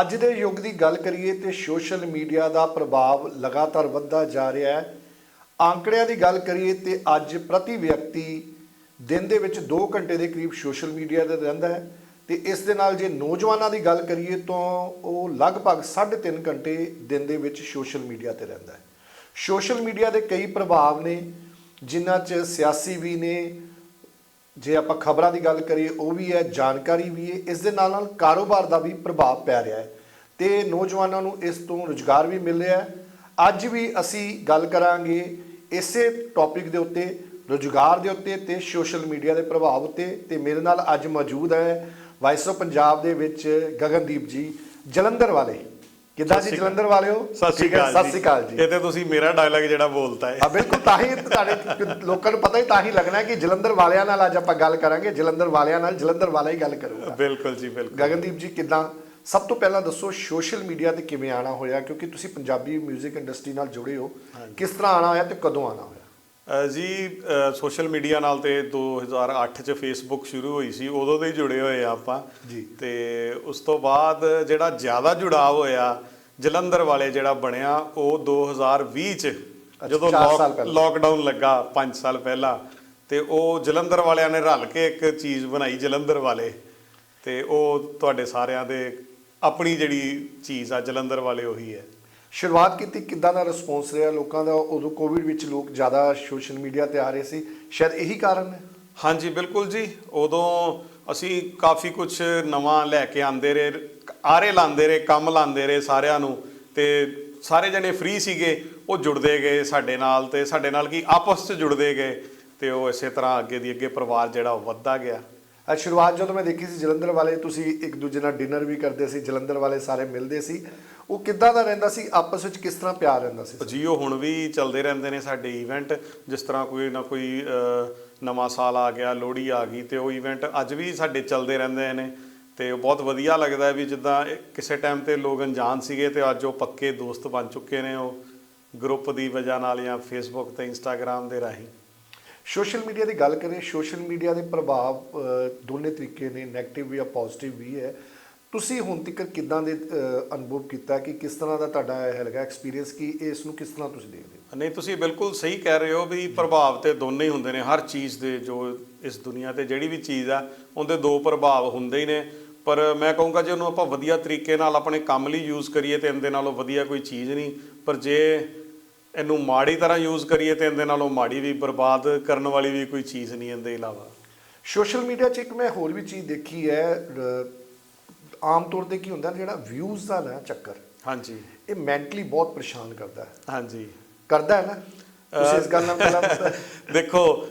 ਅੱਜ ਦੇ ਯੁੱਗ ਦੀ ਗੱਲ ਕਰੀਏ ਤੇ ਸੋਸ਼ਲ ਮੀਡੀਆ ਦਾ ਪ੍ਰਭਾਵ ਲਗਾਤਾਰ ਵੱਧਦਾ ਜਾ ਰਿਹਾ ਹੈ। ਆંકੜਿਆਂ ਦੀ ਗੱਲ ਕਰੀਏ ਤੇ ਅੱਜ ਪ੍ਰਤੀ ਵਿਅਕਤੀ ਦਿਨ ਦੇ ਵਿੱਚ 2 ਘੰਟੇ ਦੇ ਕਰੀਬ ਸੋਸ਼ਲ ਮੀਡੀਆ ਤੇ ਰਹਿੰਦਾ ਹੈ ਤੇ ਇਸ ਦੇ ਨਾਲ ਜੇ ਨੌਜਵਾਨਾਂ ਦੀ ਗੱਲ ਕਰੀਏ ਤਾਂ ਉਹ ਲਗਭਗ 3.5 ਘੰਟੇ ਦਿਨ ਦੇ ਵਿੱਚ ਸੋਸ਼ਲ ਮੀਡੀਆ ਤੇ ਰਹਿੰਦਾ ਹੈ। ਸੋਸ਼ਲ ਮੀਡੀਆ ਦੇ ਕਈ ਪ੍ਰਭਾਵ ਨੇ, ਜਿਨ੍ਹਾਂ 'ਚ ਸਿਆਸੀ ਵੀ ਨੇ ਜੇ ਆਪਾਂ ਖਬਰਾਂ ਦੀ ਗੱਲ ਕਰੀਏ, ਉਹ ਵੀ ਹੈ, ਜਾਣਕਾਰੀ ਵੀ ਹੈ, ਇਸ ਦੇ ਨਾਲ ਨਾਲ ਕਾਰੋਬਾਰ ਦਾ ਵੀ ਪ੍ਰਭਾਵ ਪੈ ਰਿਹਾ ਹੈ। ਤੇ ਨੌਜਵਾਨਾਂ ਨੂੰ ਇਸ ਤੋਂ ਰੁਜ਼ਗਾਰ ਵੀ ਮਿਲ ਰਿਹਾ ਹੈ। ਅੱਜ ਵੀ ਅਸੀਂ ਗੱਲ ਕਰਾਂਗੇ ਇਸੇ ਟੌਪਿਕ ਦੇ ਉੱਤੇ, ਰੁਜ਼ਗਾਰ ਦੇ ਉੱਤੇ ਤੇ ਸੋਸ਼ਲ ਮੀਡੀਆ ਦੇ ਪ੍ਰਭਾਵ ਉੱਤੇ। ਤੇ ਮੇਰੇ ਨਾਲ ਅੱਜ ਮੌਜੂਦ ਹੈ ਵਾਇਸ ਆਫ ਪੰਜਾਬ ਦੇ ਵਿੱਚ ਗਗਨਦੀਪ ਜੀ, ਜਲੰਧਰ ਵਾਲੇ। ਕਿੱਦਾਂ ਜੀ ਜਲੰਧਰ ਵਾਲਿਓ? ਸਤਿ ਸ਼੍ਰੀ ਅਕਾਲ ਸਤਿ ਸ਼੍ਰੀ ਅਕਾਲ ਜੀ। ਇਹ ਤੇ ਤੁਸੀਂ ਮੇਰਾ ਡਾਇਲੌਗ ਜਿਹੜਾ ਬੋਲਤਾ ਹੈ। ਆ ਬਿਲਕੁਲ ਤਾਂ ਹੀ ਤੁਹਾਡੇ ਲੋਕਾਂ ਨੂੰ ਪਤਾ ਹੀ ਤਾਂ ਹੀ ਲੱਗਣਾ ਕਿ ਜਲੰਧਰ ਵਾਲਿਆਂ ਨਾਲ ਅੱਜ ਆਪਾਂ ਗੱਲ ਕਰਾਂਗੇ ਜਲੰਧਰ ਵਾਲਿਆਂ ਨਾਲ ਜਲੰਧਰ ਵਾਲਾ ਹੀ ਗੱਲ ਕਰੂਗਾ। ਬਿਲਕੁਲ ਜੀ ਬਿਲਕੁਲ। ਗਗਨਦੀਪ ਜੀ ਕਿਦਾਂ? ਸਭ ਤੋਂ ਪਹਿਲਾਂ ਦੱਸੋ ਸੋਸ਼ਲ ਮੀਡੀਆ ਤੇ ਕਿਵੇਂ ਆਣਾ ਹੋਇਆ? ਕਿਉਂਕਿ ਤੁਸੀਂ ਪੰਜਾਬੀ 뮤직 ਇੰਡਸਟਰੀ ਨਾਲ ਜੁੜੇ ਹੋ। ਕਿਸ ਤਰ੍ਹਾਂ ਆਣਾ ਹੋਇਆ ਤੇ ਕਦੋਂ ਆਣਾ ਹੋਇਆ? ਜੀ ਸੋਸ਼ਲ ਮੀਡੀਆ ਨਾਲ ਤੇ 2008 ਚ ਫੇਸਬੁੱਕ ਸ਼ੁਰੂ ਹੋਈ ਸੀ ਉਦੋਂ ਦੇ ਹੀ ਜੁੜੇ ਹੋਏ ਆ ਆਪਾਂ। ਜੀ। ਤੇ ਉਸ ਤੋਂ ਬਾਅਦ ਜਿਹੜਾ ਜ਼ਿਆਦਾ ਜੁੜਾਅ ਹੋਇਆ ਜਲੰਧਰ ਵਾਲੇ ਜਿਹੜਾ ਬਣਿਆ ਉਹ 2020 ਚ ਜਦੋਂ। ਲੋਕਡਾਊਨ ਲੱਗਾ 5 ਸਾਲ ਪਹਿਲਾਂ ਤੇ ਉਹ ਜਲੰਧਰ ਵਾਲਿਆਂ ਨੇ ਰਲ ਕੇ ਇੱਕ ਚੀਜ਼ ਬਣਾਈ ਜਲੰਧਰ ਵਾਲੇ ਤੇ ਉਹ ਤੁਹਾਡੇ ਸਾਰਿਆਂ ਦੇ ਆਪਣੀ ਜਿਹੜੀ ਚੀਜ਼ ਆ ਜਲੰਧਰ ਵਾਲੇ ਉਹੀ ਹੈ। ਸ਼ੁਰੂਆਤ ਕੀਤੀ ਕਿੱਦਾਂ ਦਾ ਰਿਸਪੌਂਸ ਰਿਹਾ ਲੋਕਾਂ ਦਾ? ਉਦੋਂ ਕੋਵਿਡ ਵਿੱਚ ਲੋਕ ਜ਼ਿਆਦਾ ਸੋਸ਼ਲ ਮੀਡੀਆ ਤੇ ਆ ਰਹੇ ਸੀ। ਸ਼ਾਇਦ ਇਹੀ ਕਾਰਨ ਹੈ? ਹਾਂਜੀ ਬਿਲਕੁਲ ਜੀ। ਉਦੋਂ ਅਸੀਂ ਕਾਫੀ ਕੁਝ ਨਵਾਂ ਲੈ ਕੇ ਆਂਦੇ ਰਹੇ ਆਰੇ ਲਾਉਂਦੇ ਰਹੇ ਕੰਮ ਲਾਉਂਦੇ ਰਹੇ ਸਾਰਿਆਂ ਨੂੰ ਤੇ ਸਾਰੇ ਜਣੇ ਫ੍ਰੀ ਸੀਗੇ ਉਹ ਜੁੜਦੇ ਗਏ ਸਾਡੇ ਨਾਲ ਤੇ ਸਾਡੇ ਨਾਲ ਕੀ ਆਪਸ 'ਚ ਜੁੜਦੇ ਗਏ ਤੇ ਉਹ ਇਸੇ ਤਰ੍ਹਾਂ ਅੱਗੇ ਦੀ ਅੱਗੇ ਪਰਿਵਾਰ ਜਿਹੜਾ ਵੱਧਦਾ ਗਿਆ। ਅੱਜ ਸ਼ੁਰੂਆਤ ਜਦੋਂ ਮੈਂ ਦੇਖੀ ਸੀ ਜਲੰਧਰ ਵਾਲੇ ਤੁਸੀਂ ਇੱਕ ਦੂਜੇ ਨਾਲ ਡਿਨਰ ਵੀ ਕਰਦੇ ਸੀ ਜਲੰਧਰ ਵਾਲੇ ਸਾਰੇ ਮਿਲਦੇ ਸੀ ਉਹ ਕਿੱਦਾਂ ਦਾ ਰਹਿੰਦਾ ਸੀ ਆਪਸ ਵਿੱਚ ਕਿਸ ਤਰ੍ਹਾਂ ਪਿਆਰ ਰਹਿੰਦਾ ਸੀ? ਜੀ ਉਹ ਹੁਣ ਵੀ ਚੱਲਦੇ ਰਹਿੰਦੇ ਨੇ ਸਾਡੇ ਇਵੈਂਟ ਜਿਸ ਤਰ੍ਹਾਂ ਕੋਈ ਨਾ ਕੋਈ ਨਵਾਂ ਸਾਲ ਆ ਗਿਆ, ਲੋਹੜੀ ਆ ਗਈ ਤੇ ਉਹ ਇਵੈਂਟ ਅੱਜ ਵੀ ਸਾਡੇ ਚੱਲਦੇ ਰਹਿੰਦੇ ਨੇ ਤੇ ਬਹੁਤ ਵਧੀਆ ਲੱਗਦਾ ਵੀ ਜਿੱਦਾਂ ਕਿਸੇ ਟਾਈਮ ਤੇ ਲੋਕ ਅਣਜਾਣ ਸੀਗੇ ਤੇ ਅੱਜ ਉਹ ਪੱਕੇ ਦੋਸਤ ਬਣ ਚੁੱਕੇ ਨੇ ਉਹ ਗਰੁੱਪ ਦੀ ਵਜ੍ਹਾ ਨਾਲ ਜਾਂ ਫੇਸਬੁੱਕ ਤੇ ਇੰਸਟਾਗ੍ਰam ਦੇ ਰਾਹੀਂ। ਸੋਸ਼ਲ ਮੀਡੀਆ ਦੀ ਗੱਲ ਕਰੀਏ, ਸੋਸ਼ਲ ਮੀਡੀਆ ਦੇ ਪ੍ਰਭਾਵ ਦੋਨੇ ਤਰੀਕੇ ਨੇ 네ਗੇਟਿਵ ਵੀ ਆ ਪੋਜ਼ਿਟਿਵ ਵੀ ਹੈ। ਤੁਸੀਂ ਹੁਣ ਤੱਕ ਕਿਦਾਂ ਦੇ ਅਨੁਭਵ ਕੀਤਾ ਕਿ ਕਿਸ ਤਰ੍ਹਾਂ ਦਾ ਤੁਹਾਡਾ ਇਹ ਹੈਗਾ ਐਕਸਪੀਰੀਅੰਸ ਕਿ ਇਸ ਨੂੰ ਕਿਸ ਤਰ੍ਹਾਂ ਤੁਸੀਂ ਦੇਖਦੇ ਹੋ? ਨਹੀਂ ਤੁਸੀਂ ਬਿਲਕੁਲ ਸਹੀ ਕਹਿ ਰਹੇ ਹੋ ਵੀ ਪ੍ਰਭਾਵ ਤੇ ਦੋਨੇ ਹੀ ਹੁੰਦੇ ਨੇ। ਹਰ ਚੀਜ਼ ਦੇ ਜੋ ਇਸ ਦੁਨੀਆ ਤੇ ਜਿਹੜੀ ਵੀ ਚੀਜ਼ ਆ ਉਹਦੇ ਦੋ ਪ੍ਰਭਾਵ ਹੁੰਦੇ ਹੀ ਨੇ। ਪਰ ਮੈਂ ਕਹੂੰਗਾ ਜੇ ਉਹਨੂੰ ਆਪਾਂ ਵਧੀਆ ਤਰੀਕੇ ਨਾਲ ਆਪਣੇ ਕੰਮ ਲਈ ਯੂਜ਼ ਕਰੀਏ ਤੇ ਇਹਦੇ ਨਾਲੋਂ ਵਧੀਆ ਕੋਈ ਚੀਜ਼ ਨਹੀਂ। ਪਰ ਜੇ ਇਹਨੂੰ ਮਾੜੀ ਤਰ੍ਹਾਂ ਯੂਜ਼ ਕਰੀਏ ਤੇ ਇਹਦੇ ਨਾਲੋਂ ਮਾੜੀ ਵੀ ਬਰਬਾਦ ਕਰਨ ਵਾਲੀ ਵੀ ਕੋਈ ਚੀਜ਼ ਨਹੀਂ ਇਹਦੇ ਇਲਾਵਾ। ਸੋਸ਼ਲ ਮੀਡੀਆ 'ਚ ਇੱਕ ਮੈਂ ਹੋਰ ਵੀ ਚੀਜ਼ ਦੇਖੀ ਹੈ ਆਮ ਤੌਰ ਤੇ ਕੀ ਹੁੰਦਾ ਜਿਹੜਾ ਵਿਊਜ਼ ਦਾ ਨਾ ਚੱਕਰ ਹਾਂਜੀ। ਇਹ ਮੈਂਟਲੀ ਬਹੁਤ ਪਰੇਸ਼ਾਨ ਕਰਦਾ ਹੈ। ਹਾਂਜੀ। ਕਰਦਾ ਹੈ ਨਾ? ਤੁਸੀਂ ਇਸ ਗੱਲ ਨਾਲ ਪਹਿਲਾਂ ਦੇਖੋ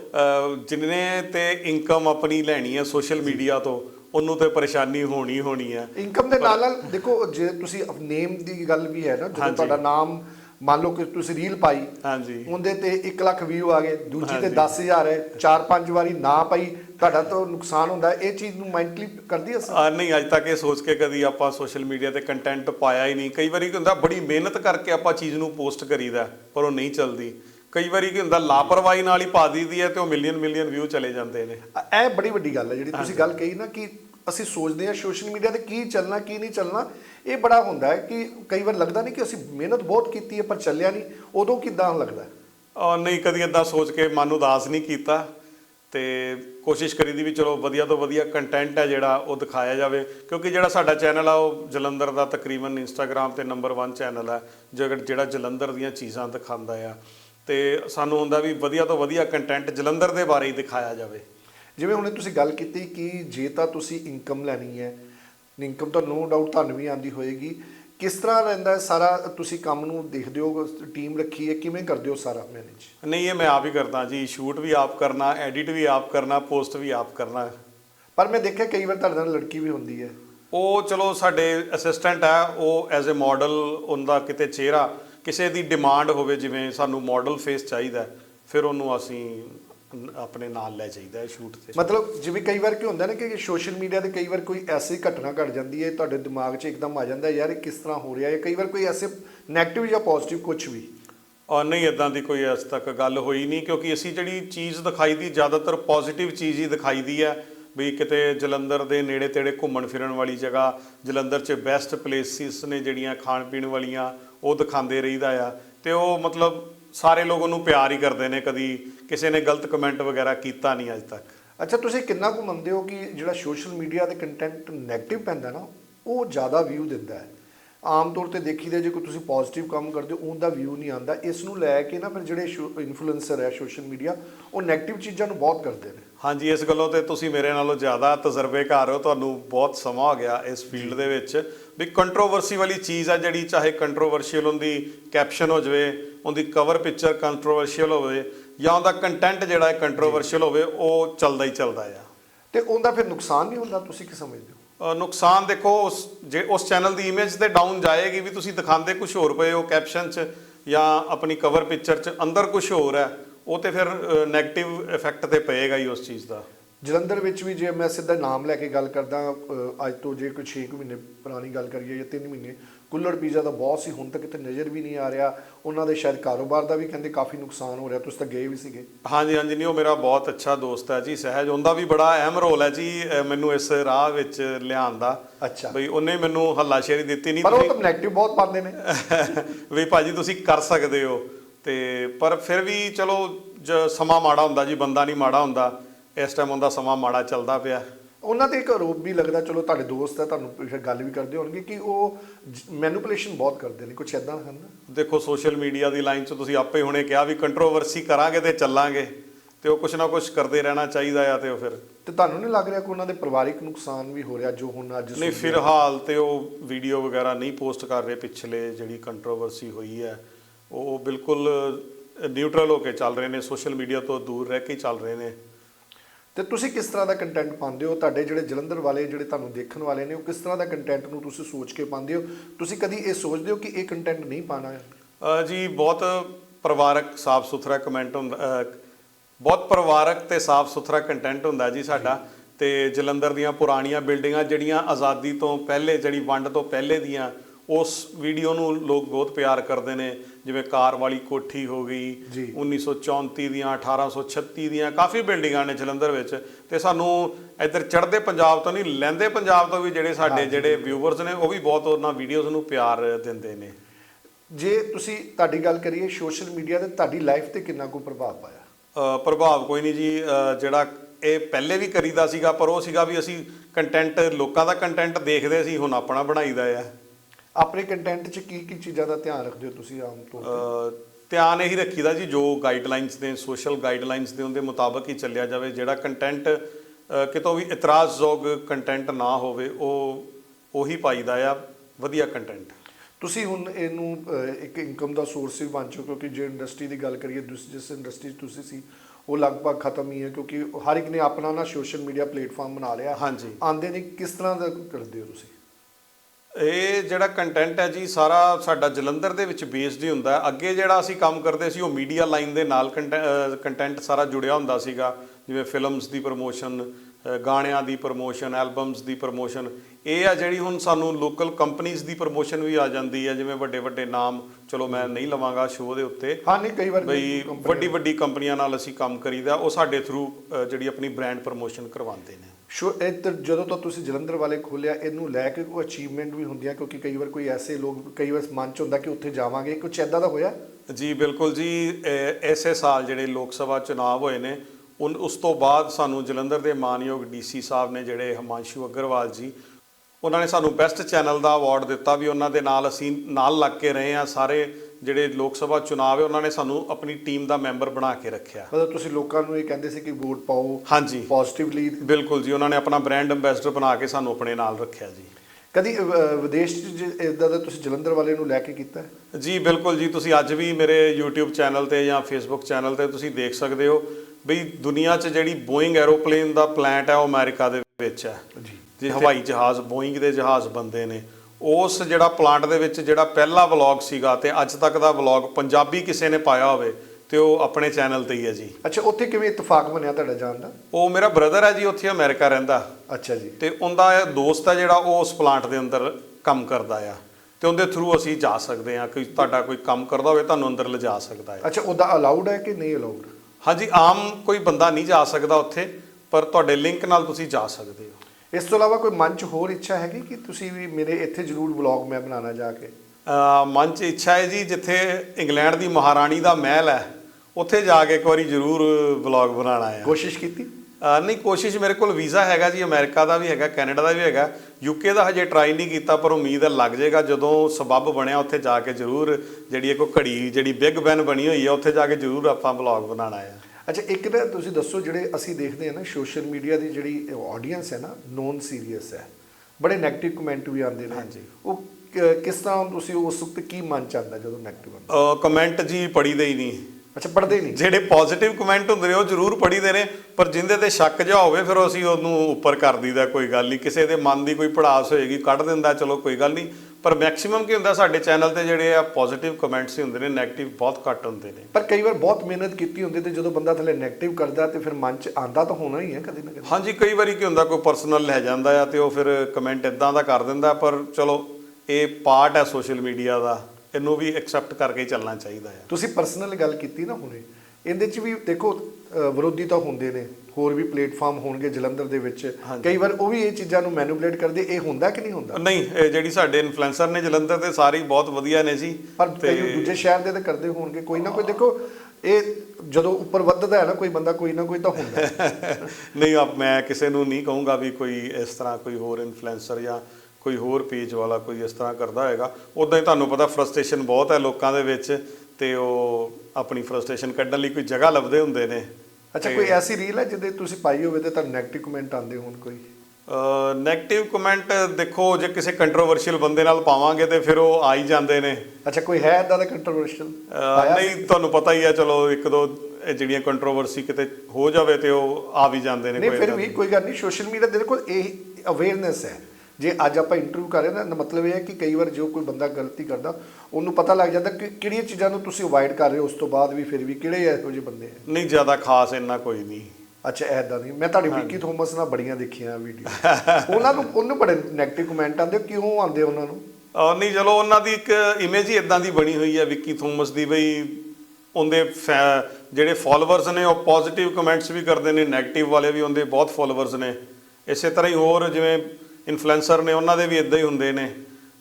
ਜਿੰਨੇ ਤੇ ਇਨਕਮ ਆਪਣੀ ਲੈਣੀ ਹੈ ਸੋਸ਼ਲ ਮੀਡੀਆ ਤੋਂ ਉਹਨੂੰ ਤੇ ਪਰੇਸ਼ਾਨੀ ਹੋਣੀ ਹੋਣੀ ਹੈ। ਇਨਕਮ ਦੇ ਨਾਲ ਨਾਲ ਦੇਖੋ ਜੇ ਤੁਸੀਂ ਨੇਮ ਦੀ ਗੱਲ ਵੀ ਹੈ ਨਾ ਜਦੋਂ। ਤੁਹਾਡਾ ਨਾਮ ਮੰਨ ਲਓ ਕਿ ਤੁਸੀਂ ਰੀਲ ਪਾਈ ਹਾਂਜੀ ਉਹਦੇ ਤੇ 1 ਲੱਖ ਵਿਊ ਆ ਗਏ ਦੂਜੀ ਤੇ ਹਾਂਜੀ। 10000 ਹੈ ਚਾਰ ਪੰਜ ਵਾਰੀ ਨਾ ਪਈ ਤੁਹਾਡਾ ਤਾਂ ਨੁਕਸਾਨ ਹੁੰਦਾ। ਇਹ ਚੀਜ਼ ਨੂੰ ਮੈਂਟਲੀ ਕਰਦੀ ਅਸਰ? ਆ ਨਹੀਂ ਅੱਜ ਤੱਕ ਇਹ ਸੋਚ ਕੇ ਕਦੀ ਆਪਾਂ ਸੋਸ਼ਲ ਮੀਡੀਆ ਤੇ ਕੰਟੈਂਟ ਪਾਇਆ ਹੀ ਨਹੀਂ ਕਈ ਵਾਰੀ ਕੀ ਹੁੰਦਾ ਬੜੀ ਮਿਹਨਤ ਕਰਕੇ ਆਪਾਂ ਚੀਜ਼ ਨੂੰ ਪੋਸਟ ਕਰੀਦਾ ਪਰ ਉਹ ਨਹੀਂ ਚੱਲਦੀ ਕਈ ਵਾਰੀ ਕੀ ਹੁੰਦਾ ਲਾਪਰਵਾਹੀ ਨਾਲ ਹੀ ਪਾ ਦਈਦੀ ਹੈ ਤੇ ਉਹ ਮਿਲੀਅਨ ਮਿਲੀਅਨ ਵਿਊ ਚਲੇ ਜਾਂਦੇ ਨੇ ਇਹ ਬੜੀ ਵੱਡੀ ਗੱਲ ਹੈ ਜਿਹੜੀ ਤੁਸੀਂ ਗੱਲ ਕਹੀ ਨਾ ਕਿ ਅਸੀਂ ਸੋਚਦੇ ਹਾਂ ਸੋਸ਼ਲ ਮੀਡੀਆ ਤੇ ਕੀ ਚੱਲਣਾ ਕੀ ਨਹੀਂ ਚੱਲਣਾ ਇਹ ਬੜਾ ਹੁੰਦਾ ਹੈ ਕਿ ਕਈ ਵਾਰ ਲੱਗਦਾ ਨਹੀਂ ਕਿ ਅਸੀਂ ਮਿਹਨਤ ਬਹੁਤ ਕੀਤੀ ਹੈ ਪਰ ਚੱਲਿਆ ਨਹੀਂ। ਉਦੋਂ ਕਿਦਾਂ ਲੱਗਦਾ? ਔਰ ਨਹੀਂ ਕਦੀ ਇਦਾਂ ਸੋਚ ਕੇ ਮਨ ਉਦਾਸ ਨਹੀਂ ਕੀਤਾ ਤੇ ਕੋਸ਼ਿਸ਼ ਕਰੀਦੀ ਵੀ ਚਲੋ ਵਧੀਆ ਤੋਂ ਵਧੀਆ ਕੰਟੈਂਟ ਹੈ ਜਿਹੜਾ ਉਹ ਦਿਖਾਇਆ ਜਾਵੇ। ਕਿਉਂਕਿ ਜਿਹੜਾ ਸਾਡਾ ਚੈਨਲ ਆ ਉਹ ਜਲੰਧਰ ਦਾ ਤਕਰੀਬਨ ਇੰਸਟਾਗ੍ਰam ਤੇ ਨੰਬਰ 1 ਚੈਨਲ ਹੈ ਜਿਹੜਾ ਜਿਹੜਾ ਜਲੰਧਰ ਦੀਆਂ ਚੀਜ਼ਾਂ ਦਿਖਾਉਂਦਾ ਆ। ਤੇ ਸਾਨੂੰ ਹੁੰਦਾ ਵੀ ਵਧੀਆ ਤੋਂ ਵਧੀਆ ਕੰਟੈਂਟ ਜਲੰਧਰ ਦੇ ਬਾਰੇ ਹੀ ਦਿਖਾਇਆ ਜਾਵੇ। ਜਿਵੇਂ ਹੁਣੇ ਤੁਸੀਂ ਗੱਲ ਕੀਤੀ ਕਿ ਜੇ ਤਾਂ ਤੁਸੀਂ ਇਨਕਮ ਲੈਣੀ ਹੈ ਇਨਕਮ ਤਾਂ ਨੋ ਡਾਊਟ ਤੁਹਾਨੂੰ ਵੀ ਆਂਦੀ ਹੋਏਗੀ। ਕਿਸ ਤਰ੍ਹਾਂ ਰਹਿੰਦਾ ਸਾਰਾ? ਤੁਸੀਂ ਕੰਮ ਨੂੰ ਦੇਖਦੇ ਹੋ ਟੀਮ ਰੱਖੀ ਹੈ ਕਿਵੇਂ ਕਰਦੇ ਹੋ ਸਾਰਾ ਮੈਨੇਜ ਨਹੀਂ ਇਹ ਮੈਂ ਆਪ ਹੀ ਕਰਦਾ ਜੀ। ਸ਼ੂਟ ਵੀ ਆਪ ਕਰਨਾ ਐਡਿਟ ਵੀ ਆਪ ਕਰਨਾ ਪੋਸਟ ਵੀ ਆਪ ਕਰਨਾ। ਪਰ ਮੈਂ ਦੇਖਿਆ ਕਈ ਵਾਰ ਤੁਹਾਡੇ ਨਾਲ ਲੜਕੀ ਵੀ ਹੁੰਦੀ ਹੈ। ਉਹ ਚਲੋ ਸਾਡੇ ਅਸਿਸਟੈਂਟ ਹੈ ਉਹ ਐਜ਼ ਅ ਮਾਡਲ ਉਹਦਾ ਕਿਤੇ ਚਿਹਰਾ ਕਿਸੇ ਦੀ ਡਿਮਾਂਡ ਹੋਵੇ ਜਿਵੇਂ ਸਾਨੂੰ ਮਾਡਲ ਫੇਸ ਚਾਹੀਦਾ ਫਿਰ ਉਹਨੂੰ ਅਸੀਂ ਆਪਣੇ ਨਾਲ ਲੈ ਜਾਈਦਾ ਹੈ ਸ਼ੂਟ ਤੇ। ਮਤਲਬ ਜਿਵੇਂ ਕਈ ਵਾਰ ਕੀ ਹੁੰਦਾ ਨਾ ਕਿ ਸੋਸ਼ਲ ਮੀਡੀਆ ਤੇ ਕਈ ਵਾਰ ਕੋਈ ਐਸੀ ਘਟਨਾ ਘਟ ਜਾਂਦੀ ਹੈ ਤੁਹਾਡੇ ਦਿਮਾਗ 'ਚ ਇੱਕਦਮ ਆ ਜਾਂਦਾ ਯਾਰ ਇਹ ਕਿਸ ਤਰ੍ਹਾਂ ਹੋ ਰਿਹਾ ਹੈ? ਕਈ ਵਾਰ ਕੋਈ ਐਸੇ 네ਗੇਟਿਵ ਜਾਂ ਪੋਜ਼ਿਟਿਵ ਕੁਝ ਵੀ। ਔਰ ਨਹੀਂ ਇਦਾਂ ਦੀ ਕੋਈ ਅੱਜ ਤੱਕ ਗੱਲ ਹੋਈ ਨਹੀਂ ਕਿਉਂਕਿ ਅਸੀਂ ਜਿਹੜੀ ਚੀਜ਼ ਦਿਖਾਈ ਦੀ ਜ਼ਿਆਦਾਤਰ ਪੋਜ਼ਿਟਿਵ ਚੀਜ਼ ਹੀ ਦਿਖਾਈ ਦੀ ਹੈ। ਵੀ ਕਿਤੇ ਜਲੰਧਰ ਦੇ ਨੇੜੇ ਤੇੜੇ ਘੁੰਮਣ ਫਿਰਨ ਵਾਲੀ ਜਗ੍ਹਾ ਜਲੰਧਰ 'ਚ ਬੈਸਟ ਪਲੇਸਿਸ ਨੇ ਜਿਹੜੀਆਂ ਖਾਣ ਪੀਣ ਵਾਲੀਆਂ ਉਹ ਦਿਖਾਉਂਦੇ ਰਹੀਦਾ ਆ। ਤੇ ਉਹ ਮਤਲਬ ਸਾਰੇ ਲੋਕ ਉਹਨੂੰ ਪਿਆਰ ਹੀ ਕਰਦੇ ਨੇ ਕਦੀ ਕਿਸੇ ਨੇ ਗਲਤ ਕਮੈਂਟ ਵਗੈਰਾ ਕੀਤਾ ਨਹੀਂ ਅੱਜ ਤੱਕ। ਅੱਛਾ ਤੁਸੀਂ ਕਿੰਨਾ ਕੁ ਮੰਨਦੇ ਹੋ ਕਿ ਜਿਹੜਾ ਸੋਸ਼ਲ ਮੀਡੀਆ ਤੇ ਕੰਟੈਂਟ 네ਗੇਟਿਵ ਪੈਂਦਾ ਨਾ ਉਹ ਜ਼ਿਆਦਾ ਵਿਊ ਦਿੰਦਾ ਹੈ? ਆਮ ਤੌਰ ਤੇ ਦੇਖੀਦਾ ਜੇ ਕੋਈ ਤੁਸੀਂ ਪੋਜ਼ਿਟਿਵ ਕੰਮ ਕਰਦੇ ਹੋ ਉਹਦਾ ਵਿਊ ਨਹੀਂ ਆਉਂਦਾ। ਇਸ ਨੂੰ ਲੈ ਕੇ ਨਾ ਫਿਰ ਜਿਹੜੇ ਇਨਫਲੂਐਂਸਰ ਹੈ ਸੋਸ਼ਲ ਮੀਡੀਆ ਉਹ 네ਗੇਟਿਵ ਚੀਜ਼ਾਂ ਨੂੰ ਬਹੁਤ ਕਰਦੇ ਨੇ। ਹਾਂਜੀ ਇਸ ਗੱਲੋਂ ਤੇ ਤੁਸੀਂ ਮੇਰੇ ਨਾਲੋਂ ਜ਼ਿਆਦਾ ਤਜਰਬੇਕਾਰ ਹੋ। ਤੁਹਾਨੂੰ ਬਹੁਤ ਸਮਾਂ ਹੋ ਗਿਆ ਇਸ ਫੀਲਡ ਦੇ ਵਿੱਚ। ਵੀ ਕੰਟਰੋਵਰਸੀ ਵਾਲੀ ਚੀਜ਼ ਆ ਜਿਹੜੀ ਚਾਹੇ ਕੰਟਰੋਵਰਸ਼ੀਅਲ ਹੁੰਦੀ ਕੈਪਸ਼ਨ ਹੋ ਜਾਵੇ ਉਹਦੀ ਕਵਰ ਪਿਕਚਰ ਕੰਟਰੋਵਰਸ਼ੀਅਲ ਹੋਵੇ ਜਾਂ ਉਹਦਾ ਕੰਟੈਂਟ ਜਿਹੜਾ ਹੈ ਕੰਟਰੋਵਰਸ਼ੀਅਲ ਹੋਵੇ ਉਹ ਚੱਲਦਾ ਹੀ ਚੱਲਦਾ ਆ। ਤੇ ਉਹਦਾ ਫਿਰ ਨੁਕਸਾਨ ਨਹੀਂ ਹੁੰਦਾ ਤੁਸੀਂ ਕੀ ਸਮਝਦੇ ਹੋ? ਅ, ਨੁਕਸਾਨ ਦੇਖੋ ਉਸ ਜੇ ਉਸ ਚੈਨਲ ਦੀ ਇਮੇਜ ਤੇ ਡਾਊਨ ਜਾਏਗੀ ਵੀ ਤੁਸੀਂ ਦਿਖਾਉਂਦੇ ਕੁਝ ਹੋਰ ਪਏ ਹੋ ਕੈਪਸ਼ਨ 'ਚ ਜਾਂ ਆਪਣੀ ਕਵਰ ਪਿਕਚਰ 'ਚ ਅੰਦਰ ਕੁਝ ਹੋਰ ਹੈ ਉਹ ਤੇ ਫਿਰ 네ਗੇਟਿਵ ਇਫੈਕਟ ਤੇ ਪਏਗਾ ਹੀ ਉਸ ਚੀਜ਼ ਦਾ। ਜਲੰਧਰ ਵਿੱਚ ਵੀ ਜੇ ਮੈਂ ਸਿੱਧਾ ਨਾਮ ਲੈ ਕੇ ਗੱਲ ਕਰਦਾ ਅੱਜ ਤੋਂ ਜੇ ਕੋਈ 6 ਮਹੀਨੇ ਪੁਰਾਣੀ ਗੱਲ ਕਰੀਏ ਜਾਂ 3 ਮਹੀਨੇ ਕੁੱਲੜ ਪੀਜ਼ਾ ਦਾ ਬਹੁਤ ਸੀ ਹੁਣ ਤੱਕ ਕਿਤੇ ਨਜ਼ਰ ਵੀ ਨਹੀਂ ਆ ਰਿਹਾ। ਉਹਨਾਂ ਦੇ ਸ਼ਾਇਦ ਕਾਰੋਬਾਰ ਦਾ ਵੀ ਕਹਿੰਦੇ ਕਾਫੀ ਨੁਕਸਾਨ ਹੋ ਰਿਹਾ ਤੁਸੀਂ ਤਾਂ ਗਏ ਵੀ ਸੀਗੇ। ਹਾਂਜੀ ਹਾਂਜੀ ਨਹੀਂ ਉਹ ਮੇਰਾ ਬਹੁਤ ਅੱਛਾ ਦੋਸਤ ਹੈ ਜੀ ਸਹਿਜ। ਉਹਦਾ ਵੀ ਬੜਾ ਅਹਿਮ ਰੋਲ ਹੈ ਜੀ ਮੈਨੂੰ ਇਸ ਰਾਹ ਵਿੱਚ ਲਿਆਉਣ ਦਾ। ਅੱਛਾ। ਬਈ ਉਹਨੇ ਮੈਨੂੰ ਹੱਲਾਸ਼ੇਰੀ ਦਿੱਤੀ ਨਹੀਂ ਪਰ ਉਹ ਤਾਂ ਨੈਗੇਟਿਵ ਬਹੁਤ ਪਾਉਂਦੇ ਨੇ। ਵੀ ਭਾਜੀ ਤੁਸੀਂ ਕਰ ਸਕਦੇ ਹੋ। ਤੇ ਪਰ ਫਿਰ ਵੀ ਚਲੋ ਜ- ਸਮਾਂ ਮਾੜਾ ਹੁੰਦਾ ਜੀ ਬੰਦਾ ਨਹੀਂ ਮਾੜਾ ਹੁੰਦਾ। ਇਸ ਟਾਈਮ ਉਹਦਾ ਸਮਾਂ ਮਾੜਾ ਚੱਲਦਾ ਪਿਆ। ਉਹਨਾਂ ਤੇ ਇੱਕ ਆਰੋਪ ਵੀ ਲੱਗਦਾ ਚਲੋ ਤੁਹਾਡੇ ਦੋਸਤ ਹੈ ਤੁਹਾਨੂੰ ਫਿਰ ਗੱਲ ਵੀ ਕਰਦੇ ਹੋਣਗੇ ਕਿ ਉਹ ਮੈਨੂਪੂਲੇਸ਼ਨ ਬਹੁਤ ਕਰਦੇ ਨੇ। ਕੁਛ ਐਦਾਂ ਹਨ? ਦੇਖੋ ਸੋਸ਼ਲ ਮੀਡੀਆ ਦੀ ਲਾਈਨ 'ਚ ਤੁਸੀਂ ਆਪੇ ਹੁਣੇ ਕਿਹਾ ਵੀ ਕੰਟਰੋਵਰਸੀ ਕਰਾਂਗੇ ਤੇ ਚੱਲਾਂਗੇ। ਤੇ ਉਹ ਕੁਛ ਨਾ ਕੁਛ ਕਰਦੇ ਰਹਿਣਾ ਚਾਹੀਦਾ ਆ ਤੇ ਉਹ ਫਿਰ। ਤੇ ਤੁਹਾਨੂੰ ਨਹੀਂ ਲੱਗ ਰਿਹਾ ਕਿ ਉਹਨਾਂ ਦੇ ਪਰਿਵਾਰਿਕ ਨੁਕਸਾਨ ਵੀ ਹੋ ਰਿਹਾ ਜੋ ਹੁਣ ਅੱਜ ਨਹੀਂ ਫਿਲਹਾਲ ਤੇ ਉਹ ਵੀਡੀਓ ਵਗੈਰਾ ਨਹੀਂ ਪੋਸਟ ਕਰ ਰਹੇ ਪਿਛਲੇ ਜਿਹੜੀ ਕੰਟਰੋਵਰਸੀ ਹੋਈ ਹੈ। ਉਹ ਬਿਲਕੁਲ ਨਿਊਟਰਲ ਹੋ ਕੇ ਚੱਲ ਰਹੇ ਨੇ ਸੋਸ਼ਲ ਮੀਡੀਆ ਤੋਂ ਦੂਰ ਰਹਿ ਕੇ ਚੱਲ ਰਹੇ ਨੇ। ਤੇ ਤੁਸੀਂ ਕਿਸ ਤਰ੍ਹਾਂ ਦਾ ਕੰਟੈਂਟ ਪਾਉਂਦੇ ਹੋ? ਤੁਹਾਡੇ ਜਿਹੜੇ ਜਲੰਧਰ ਵਾਲੇ ਜਿਹੜੇ ਤੁਹਾਨੂੰ ਦੇਖਣ ਵਾਲੇ ਨੇ ਉਹ ਕਿਸ ਤਰ੍ਹਾਂ ਦਾ ਕੰਟੈਂਟ ਨੂੰ ਤੁਸੀਂ ਸੋਚ ਕੇ ਪਾਉਂਦੇ ਹੋ? ਤੁਸੀਂ ਕਦੀ ਇਹ ਸੋਚਦੇ ਹੋ ਕਿ ਇਹ ਕੰਟੈਂਟ ਨਹੀਂ ਪਾਣਾ ਹੈ? ਜੀ ਬਹੁਤ ਪਰਿਵਾਰਕ ਸਾਫ਼ ਸੁਥਰਾ ਕਮੈਂਟ ਹੁੰਦਾ ਬਹੁਤ ਪਰਿਵਾਰਕ ਤੇ ਸਾਫ਼ ਸੁਥਰਾ ਕੰਟੈਂਟ ਹੁੰਦਾ ਜੀ ਸਾਡਾ। ਤੇ ਜਲੰਧਰ ਦੀਆਂ ਪੁਰਾਣੀਆਂ ਬਿਲਡਿੰਗਾਂ ਜਿਹੜੀਆਂ ਆਜ਼ਾਦੀ ਤੋਂ ਪਹਿਲੇ ਜਿਹੜੀ ਵੰਡ ਤੋਂ ਪਹਿਲੇ ਦੀਆਂ ਉਸ ਵੀਡੀਓ ਨੂੰ ਲੋਕ ਬਹੁਤ ਪਿਆਰ ਕਰਦੇ ਨੇ। ਜਿਵੇਂ ਕਾਰ ਵਾਲੀ ਕੋਠੀ ਹੋ ਗਈ ਜੀ। 1934 ਦੀਆਂ 1836 ਦੀਆਂ ਕਾਫੀ ਬਿਲਡਿੰਗਾਂ ਨੇ ਜਲੰਧਰ ਵਿੱਚ। ਤੇ ਸਾਨੂੰ ਇੱਧਰ ਚੜ੍ਹਦੇ ਪੰਜਾਬ ਤੋਂ ਨਹੀਂ ਲੈਂਦੇ ਪੰਜਾਬ ਤੋਂ ਵੀ ਜਿਹੜੇ ਸਾਡੇ ਜਿਹੜੇ ਵਿਊਵਰਸ ਨੇ ਉਹ ਵੀ ਬਹੁਤ ਉਹਨਾਂ ਵੀਡੀਓਜ਼ ਨੂੰ ਪਿਆਰ ਦਿੰਦੇ ਨੇ। ਜੇ ਤੁਸੀਂ ਤੁਹਾਡੀ ਗੱਲ ਕਰੀਏ ਸੋਸ਼ਲ ਮੀਡੀਆ ਤੇ ਤੁਹਾਡੀ ਲਾਈਫ ਤੇ ਕਿੰਨਾ ਕੁ ਪ੍ਰਭਾਵ ਪਾਇਆ? ਪ੍ਰਭਾਵ ਕੋਈ ਨਹੀਂ ਜੀ ਜਿਹੜਾ ਇਹ ਪਹਿਲੇ ਵੀ ਕਰੀਦਾ ਸੀਗਾ ਪਰ ਉਹ ਸੀਗਾ ਵੀ ਅਸੀਂ ਕੰਟੈਂਟ ਲੋਕਾਂ ਦਾ ਕੰਟੈਂਟ ਦੇਖਦੇ ਸੀ ਹੁਣ ਆਪਣਾ ਬਣਾਈਦਾ ਆ। ਆਪਣੇ ਕੰਟੈਂਟ 'ਚ ਕੀ ਕੀ ਚੀਜ਼ਾਂ ਦਾ ਧਿਆਨ ਰੱਖਦੇ ਹੋ ਤੁਸੀਂ ਆਮ ਤੌਰ ਤੇ? ਧਿਆਨ ਇਹੀ ਰੱਖੀਦਾ ਜੀ ਜੋ ਗਾਈਡਲਾਈਨਸ ਨੇ ਸੋਸ਼ਲ ਗਾਈਡਲਾਈਨਸ ਦੇ ਉਹਦੇ ਮੁਤਾਬਕ ਹੀ ਚੱਲਿਆ ਜਾਵੇ। ਜਿਹੜਾ ਕੰਟੈਂਟ ਕਿਤੋਂ ਵੀ ਇਤਰਾਜ਼ਯੋਗ ਕੰਟੈਂਟ ਨਾ ਹੋਵੇ ਉਹ ਉਹੀ ਪਾਈਦਾ ਆ। ਵਧੀਆ ਕੰਟੈਂਟ ਤੁਸੀਂ ਹੁਣ ਇਹਨੂੰ ਇੱਕ ਇਨਕਮ ਦਾ ਸੋਰਸ ਵੀ ਬਣ ਚੁੱਕੇ ਕਿਉਂਕਿ ਜੇ ਇੰਡਸਟਰੀ ਦੀ ਗੱਲ ਕਰੀਏ ਜਿਸ ਇੰਡਸਟਰੀ ਤੁਸੀਂ ਸੀ ਉਹ ਲਗਭਗ ਖਤਮ ਹੀ ਹੈ ਕਿਉਂਕਿ ਹਰ ਇੱਕ ਨੇ ਆਪਣਾ ਨਾ ਸੋਸ਼ਲ ਮੀਡੀਆ ਪਲੇਟਫਾਰਮ ਬਣਾ ਲਿਆ। ਹਾਂਜੀ। ਆਂਦੇ ਨੇ ਕਿਸ ਤਰ੍ਹਾਂ ਦਾ ਕਰਦੇ ਹੋ ਤੁਸੀਂ? ਇਹ ਜਿਹੜਾ ਕੰਟੈਂਟ ਹੈ ਜੀ ਸਾਰਾ ਸਾਡਾ ਜਲੰਧਰ ਦੇ ਵਿੱਚ ਬੇਸਡ ਹੀ ਹੁੰਦਾ। ਅੱਗੇ ਜਿਹੜਾ ਅਸੀਂ ਕੰਮ ਕਰਦੇ ਸੀ ਉਹ ਮੀਡੀਆ ਲਾਈਨ ਦੇ ਨਾਲ ਕੰਟੈਂਟ ਸਾਰਾ ਜੁੜਿਆ ਹੁੰਦਾ ਸੀਗਾ। ਜਿਵੇਂ ਫਿਲਮਸ ਦੀ ਪ੍ਰੋਮੋਸ਼ਨ ਗਾਣਿਆਂ ਦੀ ਪ੍ਰੋਮੋਸ਼ਨ ਐਲਬਮਸ ਦੀ ਪ੍ਰੋਮੋਸ਼ਨ ਇਹ ਆ ਜਿਹੜੀ ਹੁਣ ਸਾਨੂੰ ਲੋਕਲ ਕੰਪਨੀਆਂ ਦੀ ਪ੍ਰੋਮੋਸ਼ਨ ਵੀ ਆ ਜਾਂਦੀ ਹੈ। ਜਿਵੇਂ ਵੱਡੇ ਵੱਡੇ ਨਾਮ ਚਲੋ ਮੈਂ ਨਹੀਂ ਲਵਾਂਗਾ ਸ਼ੋਅ ਦੇ ਉੱਤੇ। ਹਾਂ ਨਹੀਂ ਕਈ ਵਾਰ ਬਈ ਵੱਡੀ ਵੱਡੀ ਕੰਪਨੀਆਂ ਨਾਲ ਅਸੀਂ ਕੰਮ ਕਰੀਦਾ ਉਹ ਸਾਡੇ ਥਰੂ ਜਿਹੜੀ ਆਪਣੀ ਬ੍ਰਾਂਡ ਪ੍ਰੋਮੋਸ਼ਨ ਕਰਵਾਉਂਦੇ ਨੇ। ਸ਼ੋ ਇੱਧਰ ਜਦੋਂ ਤੋਂ ਤੁਸੀਂ ਜਲੰਧਰ ਵਾਲੇ ਖੋਲਿਆ ਇਹਨੂੰ ਲੈ ਕੇ ਕੋਈ ਅਚੀਵਮੈਂਟ ਵੀ ਹੁੰਦੀ ਹੈ ਕਿਉਂਕਿ ਕਈ ਵਾਰ ਕੋਈ ਐਸੇ ਲੋਕ, ਕਈ ਵਾਰ ਮਨ ਚ ਹੁੰਦਾ ਕਿ ਉੱਥੇ ਜਾਵਾਂਗੇ। ਕੁਝ ਐਦਾਂ ਦਾ ਹੋਇਆ? ਜੀ, ਬਿਲਕੁਲ ਜੀ, ਇਹ- ਇਸੇ ਸਾਲ ਜਿਹੜੇ ਲੋਕ ਸਭਾ ਚੁਣਾਵ ਹੋਏ ਨੇ, ਉਨ- ਉਸ ਤੋਂ ਬਾਅਦ ਸਾਨੂੰ ਜਲੰਧਰ ਦੇ ਮਾਨਯੋਗ ਡੀਸੀ ਸਾਹਿਬ ਨੇ ਜਿਹੜੇ ਹਿਮਾਂਸ਼ੂ ਅਗਰਵਾਲ ਜੀ, ਉਹਨਾਂ ਨੇ ਸਾਨੂੰ ਬੈਸਟ ਚੈਨਲ ਦਾ ਅਵਾਰਡ ਦਿੱਤਾ ਵੀ ਉਹਨਾਂ ਦੇ ਨਾਲ ਅਸੀਂ ਨਾਲ ਲੱਗ ਕੇ ਰਹੇ ਆ ਸਾਰੇ ਜਿਹੜੇ ਲੋਕ ਸਭਾ ਚੁਣਾਵ ਹੈ ਉਹਨਾਂ ਨੇ ਸਾਨੂੰ ਆਪਣੀ ਟੀਮ ਦਾ ਮੈਂਬਰ ਬਣਾ ਕੇ ਰੱਖਿਆ। ਮਤਲਬ ਤੁਸੀਂ ਲੋਕਾਂ ਨੂੰ ਇਹ ਕਹਿੰਦੇ ਸੀ ਕਿ ਵੋਟ ਪਾਓ ਹਾਂਜੀ। ਪੋਜ਼ਿਟਿਵਲੀ ਬਿਲਕੁਲ ਜੀ ਉਹਨਾਂ ਨੇ ਆਪਣਾ ਬ੍ਰਾਂਡ ਐਮਬੈਸਡਰ ਬਣਾ ਕੇ ਸਾਨੂੰ ਆਪਣੇ ਨਾਲ ਰੱਖਿਆ ਜੀ। ਕਦੀ ਵਿਦੇਸ਼ ਚ ਇਦਾਂ ਦਾ ਤੁਸੀਂ ਜਲੰਧਰ ਵਾਲੇ ਨੂੰ ਲੈ ਕੇ ਕੀਤਾ? ਜੀ ਬਿਲਕੁਲ ਜੀ ਤੁਸੀਂ ਅੱਜ ਵੀ ਮੇਰੇ YouTube ਚੈਨਲ ਤੇ ਜਾਂ Facebook ਚੈਨਲ ਤੇ ਤੁਸੀਂ ਦੇਖ ਸਕਦੇ ਹੋ ਵੀ ਦੁਨੀਆ 'ਚ ਜਿਹੜੀ ਬੋਇੰਗ ਐਰੋਪਲੇਨ ਦਾ ਪਲਾਂਟ ਹੈ ਉਹ ਅਮਰੀਕਾ ਦੇ ਵਿੱਚ ਹੈ। ਜੀ। ਜੇ ਹਵਾਈ ਜਹਾਜ਼ ਬੋਇੰਗ ਦੇ ਜਹਾਜ਼ ਬੰਦੇ ਨੇ। ਉਸ ਜਿਹੜਾ ਪਲਾਂਟ ਦੇ ਵਿੱਚ ਜਿਹੜਾ ਪਹਿਲਾ ਵਲੌਗ ਸੀਗਾ ਤੇ ਅੱਜ ਤੱਕ ਦਾ ਵਲੌਗ ਪੰਜਾਬੀ ਕਿਸੇ ਨੇ ਪਾਇਆ ਹੋਵੇ ਤੇ ਉਹ ਆਪਣੇ ਚੈਨਲ ਤੇ ਹੀ ਹੈ ਜੀ। ਅੱਛਾ ਉੱਥੇ ਕਿਵੇਂ ਇਤਫਾਕ ਬਣਿਆ ਤੁਹਾਡਾ ਜਾਣ ਦਾ? ਉਹ ਮੇਰਾ ਬ੍ਰਦਰ ਹੈ ਜੀ ਉੱਥੇ ਅਮਰੀਕਾ ਰਹਿੰਦਾ। ਅੱਛਾ ਜੀ। ਤੇ ਉਹਦਾ ਦੋਸਤ ਹੈ ਜਿਹੜਾ ਉਹ ਉਸ ਪਲਾਂਟ ਦੇ ਅੰਦਰ ਕੰਮ ਕਰਦਾ ਆ। ਤੇ ਉਹਦੇ ਥਰੂ ਅਸੀਂ ਜਾ ਸਕਦੇ ਹਾਂ ਕੋਈ ਤੁਹਾਡਾ ਕੋਈ ਕੰਮ ਕਰਦਾ ਹੋਵੇ ਤੁਹਾਨੂੰ ਅੰਦਰ ਲਿਜਾ ਸਕਦਾ ਹੈ ਅੱਛਾ ਉਹਦਾ ਅਲਾਉਡ ਹੈ ਕਿ ਨਹੀਂ ਅਲਾਉਡ ਹਾਂਜੀ ਆਮ ਕੋਈ ਬੰਦਾ ਨਹੀਂ ਜਾ ਸਕਦਾ ਉੱਥੇ ਪਰ ਤੁਹਾਡੇ ਲਿੰਕ ਨਾਲ ਤੁਸੀਂ ਜਾ ਸਕਦੇ ਹੋ। ਇਸ ਤੋਂ ਇਲਾਵਾ ਕੋਈ ਮਨ 'ਚ ਹੋਰ ਇੱਛਾ ਹੈਗੀ ਕਿ ਤੁਸੀਂ ਵੀ ਮੇਰੇ ਇੱਥੇ ਜ਼ਰੂਰ ਵਲੌਗ ਮੈਂ ਬਣਾਉਣਾ ਜਾ ਕੇ? ਮਨ 'ਚ ਇੱਛਾ ਹੈ ਜੀ ਜਿੱਥੇ ਇੰਗਲੈਂਡ ਦੀ ਮਹਾਰਾਣੀ ਦਾ ਮਹਿਲ ਹੈ ਉੱਥੇ ਜਾ ਕੇ ਇੱਕ ਵਾਰੀ ਜ਼ਰੂਰ ਵਲੌਗ ਬਣਾਉਣਾ ਹੈ। ਕੋਸ਼ਿਸ਼ ਕੀਤੀ? ਨਹੀਂ ਕੋਸ਼ਿਸ਼ ਮੇਰੇ ਕੋਲ ਵੀਜ਼ਾ ਹੈਗਾ ਜੀ ਅਮਰੀਕਾ ਦਾ ਵੀ ਹੈਗਾ ਕੈਨੇਡਾ ਦਾ ਵੀ ਹੈਗਾ। ਯੂਕੇ ਦਾ ਹਜੇ ਟਰਾਈ ਨਹੀਂ ਕੀਤਾ ਪਰ ਉਮੀਦ ਹੈ ਲੱਗ ਜਾਏਗਾ ਜਦੋਂ ਸਬੱਬ ਬਣਿਆ ਉੱਥੇ ਜਾ ਕੇ ਜ਼ਰੂਰ ਜਿਹੜੀ ਇੱਕ ਘੜੀ ਜਿਹੜੀ ਬਿਗ ਬੈਨ ਬਣੀ ਹੋਈ ਹੈ ਉੱਥੇ ਜਾ ਕੇ ਜ਼ਰੂਰ ਆਪਾਂ ਵਲੌਗ ਬਣਾਉਣਾ ਹੈ। ਅੱਛਾ ਇੱਕ ਤਾਂ ਤੁਸੀਂ ਦੱਸੋ ਜਿਹੜੇ ਅਸੀਂ ਦੇਖਦੇ ਹਾਂ ਨਾ ਸੋਸ਼ਲ ਮੀਡੀਆ ਦੀ ਜਿਹੜੀ ਆਡੀਅנס ਹੈ ਨਾ ਨੋਨ ਸੀਰੀਅਸ ਹੈ। ਬੜੇ ਨੈਗੇਟਿਵ ਕਮੈਂਟ ਵੀ ਆਉਂਦੇ ਨੇ। ਹਾਂਜੀ। ਉਹ ਕਿਸ ਤਰ੍ਹਾਂ ਤੁਸੀਂ ਉਸ ਵਕਤ ਕੀ ਮਨ ਚ ਆਉਂਦਾ ਜਦੋਂ ਨੈਗੇਟਿਵ ਆਉਂਦਾ? ਕਮੈਂਟ ਜੀ ਪੜੀਦੇ ਹੀ ਨਹੀਂ। ਅੱਛਾ ਪੜਦੇ ਨਹੀਂ। ਜਿਹੜੇ ਪੋਜ਼ਿਟਿਵ ਕਮੈਂਟ ਹੁੰਦੇ ਨੇ ਉਹ ਜ਼ਰੂਰ ਪੜੀਦੇ ਨੇ ਪਰ ਜਿੰਦੇ ਤੇ ਸ਼ੱਕ ਜਿਹਾ ਹੋਵੇ ਫਿਰ ਅਸੀਂ ਉਹਨੂੰ ਉੱਪਰ ਕਰ ਦਈਦਾ ਕੋਈ ਗੱਲ ਨਹੀਂ। ਕਿਸੇ ਦੇ ਮਨ ਦੀ ਕੋਈ ਪੜਾਸ ਹੋਏਗੀ ਕੱਢ ਦਿੰਦਾ ਚਲੋ ਕੋਈ ਗੱਲ ਨਹੀਂ। ਪਰ ਮੈਕਸਿਮਮ ਕੀ ਹੁੰਦਾ ਸਾਡੇ ਚੈਨਲ ਤੇ ਜਿਹੜੇ ਆ ਪੋਜ਼ਿਟਿਵ ਕਮੈਂਟਸ ਹੀ ਹੁੰਦੇ ਨੇ 네ਗੇਟਿਵ ਬਹੁਤ ਘੱਟ ਹੁੰਦੇ ਨੇ। ਪਰ ਕਈ ਵਾਰ ਬਹੁਤ ਮਿਹਨਤ ਕੀਤੀ ਹੁੰਦੀ ਤੇ ਜਦੋਂ ਬੰਦਾ ਥੱਲੇ 네ਗੇਟਿਵ ਕਰਦਾ ਤੇ ਫਿਰ ਮਨ ਚ ਆਂਦਾ ਤਾਂ ਹੋਣਾ ਹੀ ਹੈ ਕਦੇ ਨਾ ਕਦੇ। ਹਾਂਜੀ ਕਈ ਵਾਰੀ ਕੀ ਹੁੰਦਾ ਕੋਈ ਪਰਸਨਲ ਲੈ ਜਾਂਦਾ ਆ ਤੇ ਉਹ ਫਿਰ ਕਮੈਂਟ ਇਦਾਂ ਦਾ ਕਰ ਦਿੰਦਾ ਪਰ ਚਲੋ ਇਹ ਪਾਰਟ ਹੈ ਸੋਸ਼ਲ ਮੀਡੀਆ ਦਾ। ਇਹਨੂੰ ਵੀ ਐਕਸੈਪਟ ਕਰਕੇ ਹੀ ਚੱਲਣਾ ਚਾਹੀਦਾ ਆ ਤੁਸੀਂ ਪਰਸਨਲ ਗੱਲ ਕੀਤੀ ਨਾ ਹੁਣੇ ਇਹਦੇ ਚ ਵੀ ਦੇਖੋ ਅ, ਵਿਰੋਧੀ ਤਾਂ ਹੁੰਦੇ ਨੇ ਹੋਰ ਵੀ ਪਲੇਟਫਾਰਮ ਹੋਣਗੇ ਜਲੰਧਰ ਦੇ ਵਿੱਚ। ਕਈ ਵਾਰ ਉਹ ਵੀ ਇਹ ਚੀਜ਼ਾਂ ਨੂੰ ਮੈਨੂਪੂਲੇਟ ਕਰਦੇ ਇਹ ਹੁੰਦਾ ਕਿ ਨਹੀਂ ਹੁੰਦਾ ਨਹੀਂ ਇਹ ਜਿਹੜੀ ਸਾਡੇ ਇਨਫਲੂਐਂਸਰ ਨੇ ਜਲੰਧਰ ਦੇ ਸਾਰੇ ਹੀ ਬਹੁਤ ਵਧੀਆ ਨੇ ਜੀ ਪਰ ਕਈ ਦੂਜੇ ਸ਼ਹਿਰ ਦੇ ਤਾਂ ਕਰਦੇ ਹੋਣਗੇ ਕੋਈ ਨਾ ਕੋਈ ਦੇਖੋ ਇਹ ਜਦੋਂ ਉੱਪਰ ਵੱਧਦਾ ਹੈ ਨਾ ਕੋਈ ਬੰਦਾ ਕੋਈ ਨਾ ਕੋਈ ਤਾਂ ਹੁੰਦਾ ਹੈ। ਨਹੀਂ ਆਪ ਮੈਂ ਕਿਸੇ ਨੂੰ ਨਹੀਂ ਕਹੂੰਗਾ ਵੀ ਕੋਈ ਇਸ ਤਰ੍ਹਾਂ ਕੋਈ ਹੋਰ ਇਨਫਲੂਐਂਸਰ ਜਾਂ ਕੋਈ ਹੋਰ ਪੇਜ ਵਾਲਾ ਕੋਈ ਇਸ ਤਰ੍ਹਾਂ ਕਰਦਾ ਹੋਏਗਾ। ਉਦਾਂ ਹੀ ਤੁਹਾਨੂੰ ਪਤਾ ਫਰਸਟ੍ਰੇਸ਼ਨ ਬਹੁਤ ਹੈ ਲੋਕਾਂ ਦੇ ਵਿੱਚ ਤੇ ਉਹ ਆਪਣੀ ਫਰਸਟ੍ਰੇਸ਼ਨ ਕੱਢਣ ਲਈ ਕੋਈ ਜਗ੍ਹਾ ਲੱਭਦੇ ਹੁੰਦੇ ਨੇ। ਅੱਛਾ ਕੋਈ ਐਸੀ ਰੀਲ ਹੈ ਜਿਹਦੇ ਤੁਸੀਂ ਪਾਈ ਹੋਵੇ ਤੇ ਤੁਹਾਨੂੰ 네ਗੇਟਿਵ ਕਮੈਂਟ ਆਉਂਦੇ ਹੋਣ ਕੋਈ? ਨੈਗੇਟਿਵ ਕਮੈਂਟ ਦੇਖੋ ਜੇ ਕਿਸੇ ਕੰਟਰੋਵਰਸ਼ੀਅਲ ਬੰਦੇ ਨਾਲ ਪਾਵਾਂਗੇ ਤੇ ਫਿਰ ਉਹ ਆ ਹੀ ਜਾਂਦੇ ਨੇ। ਅੱਛਾ ਕੋਈ ਹੈ ਇਦਾਂ ਦਾ ਕੰਟਰੋਵਰਸ਼ੀਅਲ ਨਹੀਂ ਤੁਹਾਨੂੰ ਪਤਾ ਹੀ ਹੈ ਚਲੋ ਇੱਕ ਦੋ ਇਹ ਜਿਹੜੀਆਂ ਕੰਟਰੋਵਰਸੀ ਕਿਤੇ ਹੋ ਜਾਵੇ ਤੇ ਉਹ ਆ ਵੀ ਜਾਂਦੇ ਨੇ ਨਹੀਂ ਕੋਈ ਫਿਰ ਏਦਾਂ ਵੀ। ਕੋਈ ਗੱਲ ਨਹੀਂ ਸੋਸ਼ਲ ਮੀਡੀਆ ਦੇ ਦੇਖੋ ਇਹ ਅਵੇਅਰਨੈਸ ਹੈ। ਜੇ ਅੱਜ ਆਪਾਂ ਇੰਟਰਵਿਊ ਕਰ ਰਹੇ ਨਾ ਇਹਦਾ ਮਤਲਬ ਇਹ ਹੈ ਕਿ ਕਈ ਵਾਰ ਜੋ ਕੋਈ ਬੰਦਾ ਗਲਤੀ ਕਰਦਾ ਉਹਨੂੰ ਪਤਾ ਲੱਗ ਜਾਂਦਾ ਕਿ ਕਿਹੜੀਆਂ ਚੀਜ਼ਾਂ ਨੂੰ ਤੁਸੀਂ ਅਵਾਇਡ ਕਰ ਰਹੇ ਹੋ ਉਸ ਤੋਂ ਬਾਅਦ ਵੀ ਫਿਰ ਵੀ ਕਿਹੜੇ ਇਹੋ ਜਿਹੇ ਬੰਦੇ ਹੈ ਨਹੀਂ ਜ਼ਿਆਦਾ ਖਾਸ ਇੰਨਾ ਕੋਈ ਨਹੀਂ। ਅੱਛਾ ਐਦਾਂ ਨਹੀਂ। ਮੈਂ ਤੁਹਾਡੀ ਵਿੱਕੀ ਥੋਮਸ ਨਾਲ ਬੜੀਆਂ ਦੇਖੀਆਂ ਵੀਡੀਓ ਉਹਨਾਂ ਨੂੰ ਉਹਨੂੰ ਬੜੇ 네ਗੇਟਿਵ ਕਮੈਂਟ ਆਉਂਦੇ ਕਿਉਂ ਆਉਂਦੇ ਉਹਨਾਂ ਨੂੰ? ਨਹੀਂ ਚਲੋ ਉਹਨਾਂ ਦੀ ਇੱਕ ਇਮੇਜ ਹੀ ਇਦਾਂ ਦੀ ਬਣੀ ਹੋਈ ਹੈ ਵਿੱਕੀ ਥੋਮਸ ਦੀ ਬਈ ਉਹਦੇ ਜਿਹੜੇ ਫਾਲੋਅਰਸ ਨੇ ਉਹ ਪੋਜ਼ਿਟਿਵ ਕਮੈਂਟਸ ਵੀ ਕਰਦੇ ਨੇ 네ਗੇਟਿਵ ਵਾਲੇ ਵੀ ਉਹਦੇ ਬਹੁਤ ਫਾਲੋਅਰਸ ਨੇ। ਇਸੇ ਤਰ੍ਹਾਂ ਹੀ ਹੋਰ ਜਿਵੇਂ ਇਨਫਲੂਐਂਸਰ ਨੇ ਉਹਨਾਂ ਦੇ ਵੀ ਇਦਾਂ ਹੀ ਹੁੰਦੇ ਨੇ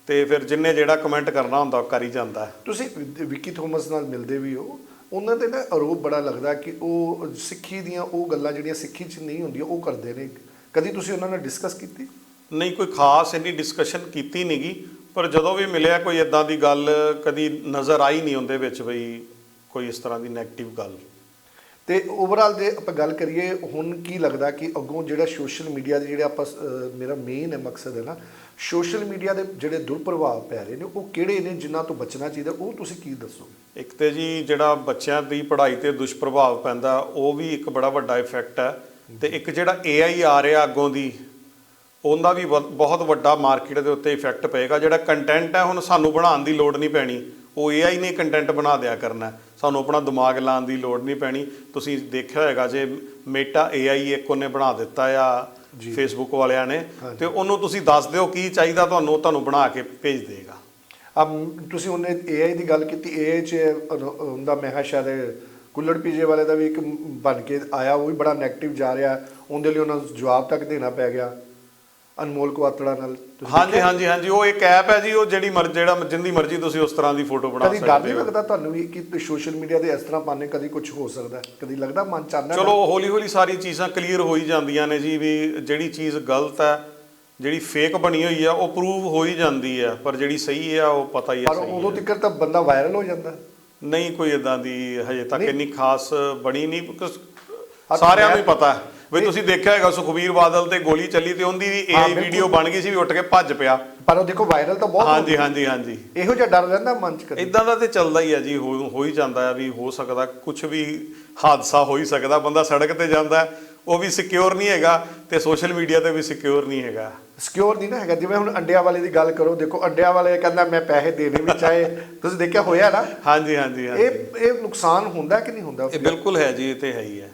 ਤੇ ਫਿਰ ਜਿੰਨੇ ਜਿਹੜਾ ਕਮੈਂਟ ਕਰਨਾ ਹੁੰਦਾ ਉਹ ਕਰ ਹੀ ਜਾਂਦਾ। ਤੁਸੀਂ ਵਿੱਕੀ ਥੋਮਸ ਨਾਲ ਮਿਲਦੇ ਵੀ ਹੋ ਉਹਨਾਂ ਦੇ ਨਾ ਆਰੋਪ ਬੜਾ ਲੱਗਦਾ ਕਿ ਉਹ ਸਿੱਖੀ ਦੀਆਂ ਉਹ ਗੱਲਾਂ ਜਿਹੜੀਆਂ ਸਿੱਖੀ 'ਚ ਨਹੀਂ ਹੁੰਦੀਆਂ ਉਹ ਕਰਦੇ ਨੇ। ਕਦੀ ਤੁਸੀਂ ਉਹਨਾਂ ਨਾਲ ਡਿਸਕਸ ਕੀਤੀ? ਨਹੀਂ ਕੋਈ ਖਾਸ ਇੰਨੀ ਡਿਸਕਸ਼ਨ ਕੀਤੀ ਨਹੀਂਗੀ ਪਰ ਜਦੋਂ ਵੀ ਮਿਲਿਆ ਕੋਈ ਇਦਾਂ ਦੀ ਗੱਲ ਕਦੀ ਨਜ਼ਰ ਆਈ ਨਹੀਂ ਉਹਦੇ ਵਿੱਚ ਬਈ ਕੋਈ ਇਸ ਤਰ੍ਹਾਂ ਦੀ 네ਗੇਟਿਵ ਗੱਲ। ਤੇ ਓਵਰਆਲ ਜੇ ਆਪਾਂ ਗੱਲ ਕਰੀਏ ਹੁਣ ਕੀ ਲੱਗਦਾ ਕਿ ਅੱਗੋਂ ਜਿਹੜਾ ਸੋਸ਼ਲ ਮੀਡੀਆ ਦੇ ਜਿਹੜੇ ਆਪਾਂ ਅਹ, ਮੇਰਾ ਮੇਨ ਹੈ ਮਕਸਦ ਹੈ ਨਾ ਸੋਸ਼ਲ ਮੀਡੀਆ ਦੇ ਜਿਹੜੇ ਦੁਰਪ੍ਰਭਾਵ ਪੈ ਰਹੇ ਨੇ ਉਹ ਕਿਹੜੇ ਨੇ ਜਿਨ੍ਹਾਂ ਤੋਂ ਬਚਣਾ ਚਾਹੀਦਾ ਉਹ ਤੁਸੀਂ ਕੀ ਦੱਸੋਗੇ ਇੱਕ ਤੇ ਜੀ ਜਿਹੜਾ ਬੱਚਿਆਂ ਦੀ ਪੜ੍ਹਾਈ ਤੇ ਦੁਸ਼ਪ੍ਰਭਾਵ ਪੈਂਦਾ ਉਹ ਵੀ ਇੱਕ ਬੜਾ ਵੱਡਾ ਇਫੈਕਟ ਹੈ। ਤੇ ਇੱਕ ਜਿਹੜਾ AI ਆ ਰਿਹਾ ਅੱਗੋਂ ਦੀ ਉਹਦਾ ਵੀ ਬਹੁਤ ਬਹੁਤ ਵੱਡਾ ਮਾਰਕੀਟ ਦੇ ਉੱਤੇ ਇਫੈਕਟ ਪਏਗਾ। ਜਿਹੜਾ ਕੰਟੈਂਟ ਹੈ ਹੁਣ ਸਾਨੂੰ ਬਣਾਉਣ ਦੀ ਲੋੜ ਨਹੀਂ ਪੈਣੀ ਉਹ AI ਨੇ ਕੰਟੈਂਟ ਬਣਾ ਦਿਆ ਕਰਨਾ ਸਾਨੂੰ ਆਪਣਾ ਦਿਮਾਗ ਲਾਉਣ ਦੀ ਲੋੜ ਨਹੀਂ ਪੈਣੀ ਤੁਸੀਂ ਦੇਖਿਆ ਹੋਏਗਾ ਜੇ ਮੇਟਾ AI ਇੱਕ ਉਹਨੇ ਬਣਾ ਦਿੱਤਾ ਆ। ਫੇਸਬੁੱਕ ਵਾਲਿਆਂ ਨੇ। ਤੇ ਉਹਨੂੰ ਤੁਸੀਂ ਦੱਸ ਦਿਓ ਕੀ ਚਾਹੀਦਾ ਤੁਹਾਨੂੰ ਤੁਹਾਨੂੰ ਬਣਾ ਕੇ ਭੇਜ ਦੇਗਾ ਆ ਤੁਸੀਂ ਉਹਨੇ AI ਦੀ ਗੱਲ ਕੀਤੀ AI 'ਚ ਉਹਦਾ ਮੈਂ ਕਿਹਾ ਸ਼ਾਇਦ ਕੁੱਲੜ ਪੀਜੇ ਵਾਲੇ ਦਾ ਵੀ ਇੱਕ ਬਣ ਕੇ ਆਇਆ ਉਹ ਵੀ ਬੜਾ 네ਗੇਟਿਵ ਜਾ ਰਿਹਾ ਉਹਦੇ ਲਈ ਉਹਨਾਂ ਨੂੰ ਜਵਾਬ ਤੱਕ ਦੇਣਾ ਪੈ ਗਿਆ ਅਨਮੋਲ ਕੁਆਤੜਾ ਨਾਲ ਹਾਂਜੀ? ਹਾਂਜੀ ਹਾਂਜੀ ਉਹ ਇੱਕ ਐਪ ਹੈ ਜੀ ਉਹ ਜਿਹੜੀ ਮਰ ਜਿਹੜਾ ਜਿੰਦੀ ਮਰਜ਼ੀ ਤੁਸੀਂ ਉਸ ਤਰ੍ਹਾਂ ਦੀ ਫੋਟੋ ਬਣਾ ਕਦੀ ਡਰ ਸਕਦੇ ਨਹੀਂ ਹੋ ਲੱਗਦਾ ਤੁਹਾਨੂੰ ਵੀ ਕਿ ਸੋਸ਼ਲ ਮੀਡੀਆ ਦੇ ਇਸ ਤਰ੍ਹਾਂ ਪਾਣੇ ਕਦੀ ਕੁਝ ਹੋ ਸਕਦਾ? ਕਦੀ ਲੱਗਦਾ ਮਨ ਚ ਆਉਂਦਾ ਚਲੋ ਹੌਲੀ ਹੌਲੀ ਸਾਰੀ ਚੀਜ਼ਾਂ ਕਲੀਅਰ ਹੋ ਹੀ ਜਾਂਦੀਆਂ ਨੇ ਜੀ ਵੀ ਜਿਹੜੀ ਚੀਜ਼ ਗਲਤ ਹੈ ਜਿਹੜੀ ਫੇਕ ਬਣੀ ਹੋਈ ਆ ਉਹ ਪ੍ਰੂਵ ਹੋ ਹੀ ਜਾਂਦੀ ਹੈ ਪਰ ਜਿਹੜੀ ਸਹੀ ਹੈ ਉਹ ਪਤਾ ਹੀ ਹੈ ਪਰ ਉਦੋਂ। ਤੱਕ ਤਾਂ ਬੰਦਾ ਵਾਇਰਲ ਹੋ ਜਾਂਦਾ ਨਹੀਂ ਕੋਈ ਇਦਾਂ ਦੀ ਹਜੇ ਤੱਕ। ਇੰਨੀ ਖਾਸ ਬਣੀ ਨਹੀਂ ਸਾਰਿਆਂ ਨੂੰ ਹੀ ਪਤਾ ਹੈ ਵੀ। ਤੁਸੀਂ ਦੇਖਿਆ ਹੋਏਗਾ ਸੁਖਬੀਰ ਬਾਦਲ ਤੇ ਗੋਲੀ ਚੱਲੀ ਤੇ ਉਹਦੀ AI ਬਿਲਕੁਲ। ਵੀਡੀਓ ਬਣ ਗਈ ਸੀ ਵੀ ਉੱਠ ਕੇ ਭੱਜ ਪਿਆ। ਪਰ ਉਹ ਦੇਖੋ ਵਾਇਰਲ ਤਾਂ ਬਹੁਤ ਹਾਂਜੀ ਹਾਂਜੀ ਹਾਂਜੀ। ਇਹੋ ਜਿਹਾ ਡਰ ਰਹਿੰਦਾ ਮਨ ਚ ਕਦੀ। ਇਦਾਂ ਦਾ ਤੇ ਚੱਲਦਾ ਹੀ ਆ ਜੀ ਹੋ ਹੋ ਜਾਂਦਾ ਆ ਵੀ ਹੋ ਸਕਦਾ ਕੁਝ ਵੀ ਹਾਦਸਾ ਹੋ ਹੀ ਸਕਦਾ ਬੰਦਾ ਸੜਕ ਤੇ ਜਾਂਦਾ ਉਹ ਵੀ ਸਿਕਿਉਰ ਨਹੀਂ ਹੈਗਾ ਤੇ ਸੋਸ਼ਲ ਮੀਡੀਆ ਤੇ ਵੀ ਸਿਕਿਉਰ ਨਹੀਂ ਹੈਗਾ। ਸਿਕਿਉਰ ਨਹੀਂ ਨਾ ਹੈਗਾ। ਜਿਵੇਂ ਹੁਣ ਅੰਡਿਆਂ ਵਾਲੇ ਦੀ ਗੱਲ ਕਰੋ ਦੇਖੋ ਅੰਡਿਆਂ ਵਾਲੇ ਕਹਿੰਦਾ ਮੈਂ ਪੈਸੇ ਦੇਣੇ ਵੀ ਚਾਹੇ ਤੁਸੀਂ ਦੇਖਿਆ ਹੋਇਆ ਨਾ? ਹਾਂਜੀ ਹਾਂਜੀ ਹਾਂਜੀ। ਇਹ ਇਹ ਨੁਕਸਾਨ ਹੁੰਦਾ ਕਿ ਨਹੀਂ ਹੁੰਦਾ? ਇਹ ਬਿਲਕੁਲ ਹੈ ਜੀ ਇਹ ਤੇ ਹੈ ਹੀ ਹੈ।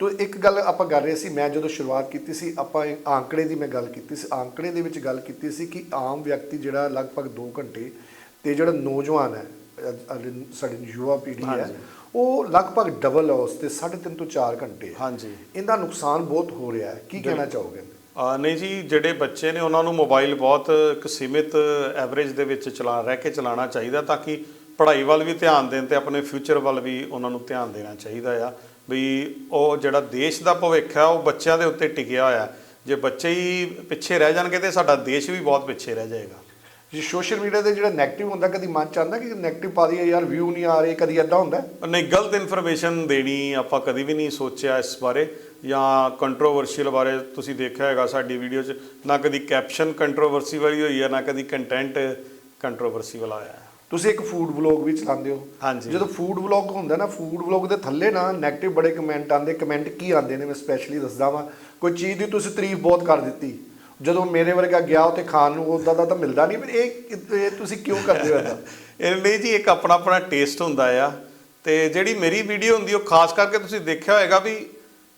ਤੋ ਇੱਕ ਗੱਲ ਆਪਾਂ ਕਰ ਰਹੇ ਸੀ ਮੈਂ ਜਦੋਂ ਸ਼ੁਰੂਆਤ ਕੀਤੀ ਸੀ ਆਪਾਂ ਆંકੜੇ ਦੀ ਮੈਂ ਗੱਲ ਕੀਤੀ ਸੀ ਆંકੜੇ ਦੇ ਵਿੱਚ ਗੱਲ ਕੀਤੀ ਸੀ ਕਿ ਆਮ ਵਿਅਕਤੀ ਜਿਹੜਾ ਲਗਭਗ 2 ਘੰਟੇ ਤੇ ਜਿਹੜਾ ਨੌਜਵਾਨ ਹੈ ਸਾਡੀ ਯੁਵਾ ਪੀੜ੍ਹੀ ਹੈ। ਉਹ ਲਗਭਗ ਡਬਲ ਹੈ ਉਸ ਤੇ 3.5 ਤੋਂ 4 ਘੰਟੇ। ਹਾਂਜੀ ਇਹਦਾ ਨੁਕਸਾਨ ਬਹੁਤ ਹੋ ਰਿਹਾ ਹੈ ਕੀ ਕਹਿਣਾ ਚਾਹੋਗੇ ਨਹੀਂ ਜੀ ਜਿਹੜੇ ਬੱਚੇ ਨੇ ਉਹਨਾਂ ਨੂੰ ਮੋਬਾਈਲ ਬਹੁਤ ਇੱਕ ਸੀਮਿਤ ਐਵਰੇਜ ਦੇ ਵਿੱਚ ਚਲਾ ਰਹਿ ਕੇ ਚਲਾਉਣਾ ਚਾਹੀਦਾ ਤਾਂ ਕਿ ਪੜ੍ਹਾਈ ਵੱਲ ਵੀ ਧਿਆਨ ਦੇਣ ਤੇ ਆਪਣੇ ਫਿਊਚਰ ਵੱਲ ਵੀ ਉਹਨਾਂ ਨੂੰ ਧਿਆਨ ਦੇਣਾ ਚਾਹੀਦਾ ਆ ਵੀ ਉਹ ਜਿਹੜਾ ਦੇਸ਼ ਦਾ ਭਵਿੱਖ ਹੈ ਉਹ ਬੱਚਿਆਂ ਦੇ ਉੱਤੇ ਟਿਕਿਆ ਹੋਇਆ। ਜੇ ਬੱਚੇ ਹੀ ਪਿੱਛੇ ਰਹਿ ਜਾਣਗੇ ਤੇ ਸਾਡਾ ਦੇਸ਼ ਵੀ ਬਹੁਤ ਪਿੱਛੇ ਰਹਿ ਜਾਏਗਾ ਜੀ ਸੋਸ਼ਲ ਮੀਡੀਆ ਤੇ ਜਿਹੜਾ 네ਗੇਟਿਵ ਹੁੰਦਾ ਕਦੀ ਮਨ ਚ ਆਉਂਦਾ ਕਿ 네ਗੇਟਿਵ ਪਾ ਦਈਏ ਯਾਰ ਵਿਊ ਨਹੀਂ ਆ ਰਹੇ ਕਦੀ ਐਦਾਂ ਹੁੰਦਾ ਨਹੀਂ ਗਲਤ ਇਨਫੋਰਮੇਸ਼ਨ ਦੇਣੀ ਆਪਾਂ ਕਦੀ ਵੀ ਨਹੀਂ ਸੋਚਿਆ ਇਸ ਬਾਰੇ ਜਾਂ ਕੰਟਰੋਵਰਸ਼ੀਅਲ ਬਾਰੇ ਤੁਸੀਂ ਦੇਖਿਆ ਹੈਗਾ ਸਾਡੀ ਵੀਡੀਓ 'ਚ ਨਾ ਕਦੀ ਕੈਪਸ਼ਨ ਕੰਟਰੋਵਰਸੀ ਵਾਲੀ ਹੋਈ ਹੈ ਨਾ ਕਦੀ ਕੰਟੈਂਟ ਕੰਟਰੋਵਰਸੀ ਵਾਲਾ ਆਇਆ। ਤੁਸੀਂ ਇੱਕ ਫੂਡ ਵਲੌਗ ਵੀ ਚਲਾਉਂਦੇ ਹੋ। ਹਾਂਜੀ। ਜਦੋਂ ਫੂਡ ਵਲੌਗ ਹੁੰਦਾ ਨਾ ਫੂਡ ਵਲੌਗ ਦੇ ਥੱਲੇ ਨਾ 네ਗੇਟਿਵ ਬੜੇ ਕਮੈਂਟ ਆਉਂਦੇ ਕਮੈਂਟ ਕੀ ਆਉਂਦੇ ਨੇ ਮੈਂ ਸਪੈਸ਼ਲੀ ਦੱਸਦਾ ਵਾਂ। ਕੋਈ ਚੀਜ਼ ਦੀ ਤੁਸੀਂ ਤਾਰੀਫ ਬਹੁਤ ਕਰ ਦਿੱਤੀ। ਜਦੋਂ ਮੇਰੇ ਵਰਗਾ ਗਿਆ ਉੱਥੇ ਖਾਣ ਨੂੰ ਉਦਾਂ ਦਾ ਤਾਂ ਮਿਲਦਾ ਨਹੀਂ ਪਰ ਇਹ ਤੁਸੀਂ ਕਿਉਂ ਕਰਦੇ ਹੋ ਇਹ ਨਹੀਂ ਜੀ ਇੱਕ ਆਪਣਾ ਆਪਣਾ ਟੇਸਟ ਹੁੰਦਾ ਆ। ਤੇ ਜਿਹੜੀ ਮੇਰੀ ਵੀਡੀਓ ਹੁੰਦੀ ਉਹ ਖਾਸ ਕਰਕੇ ਤੁਸੀਂ ਦੇਖਿਆ ਹੋਏਗਾ ਵੀ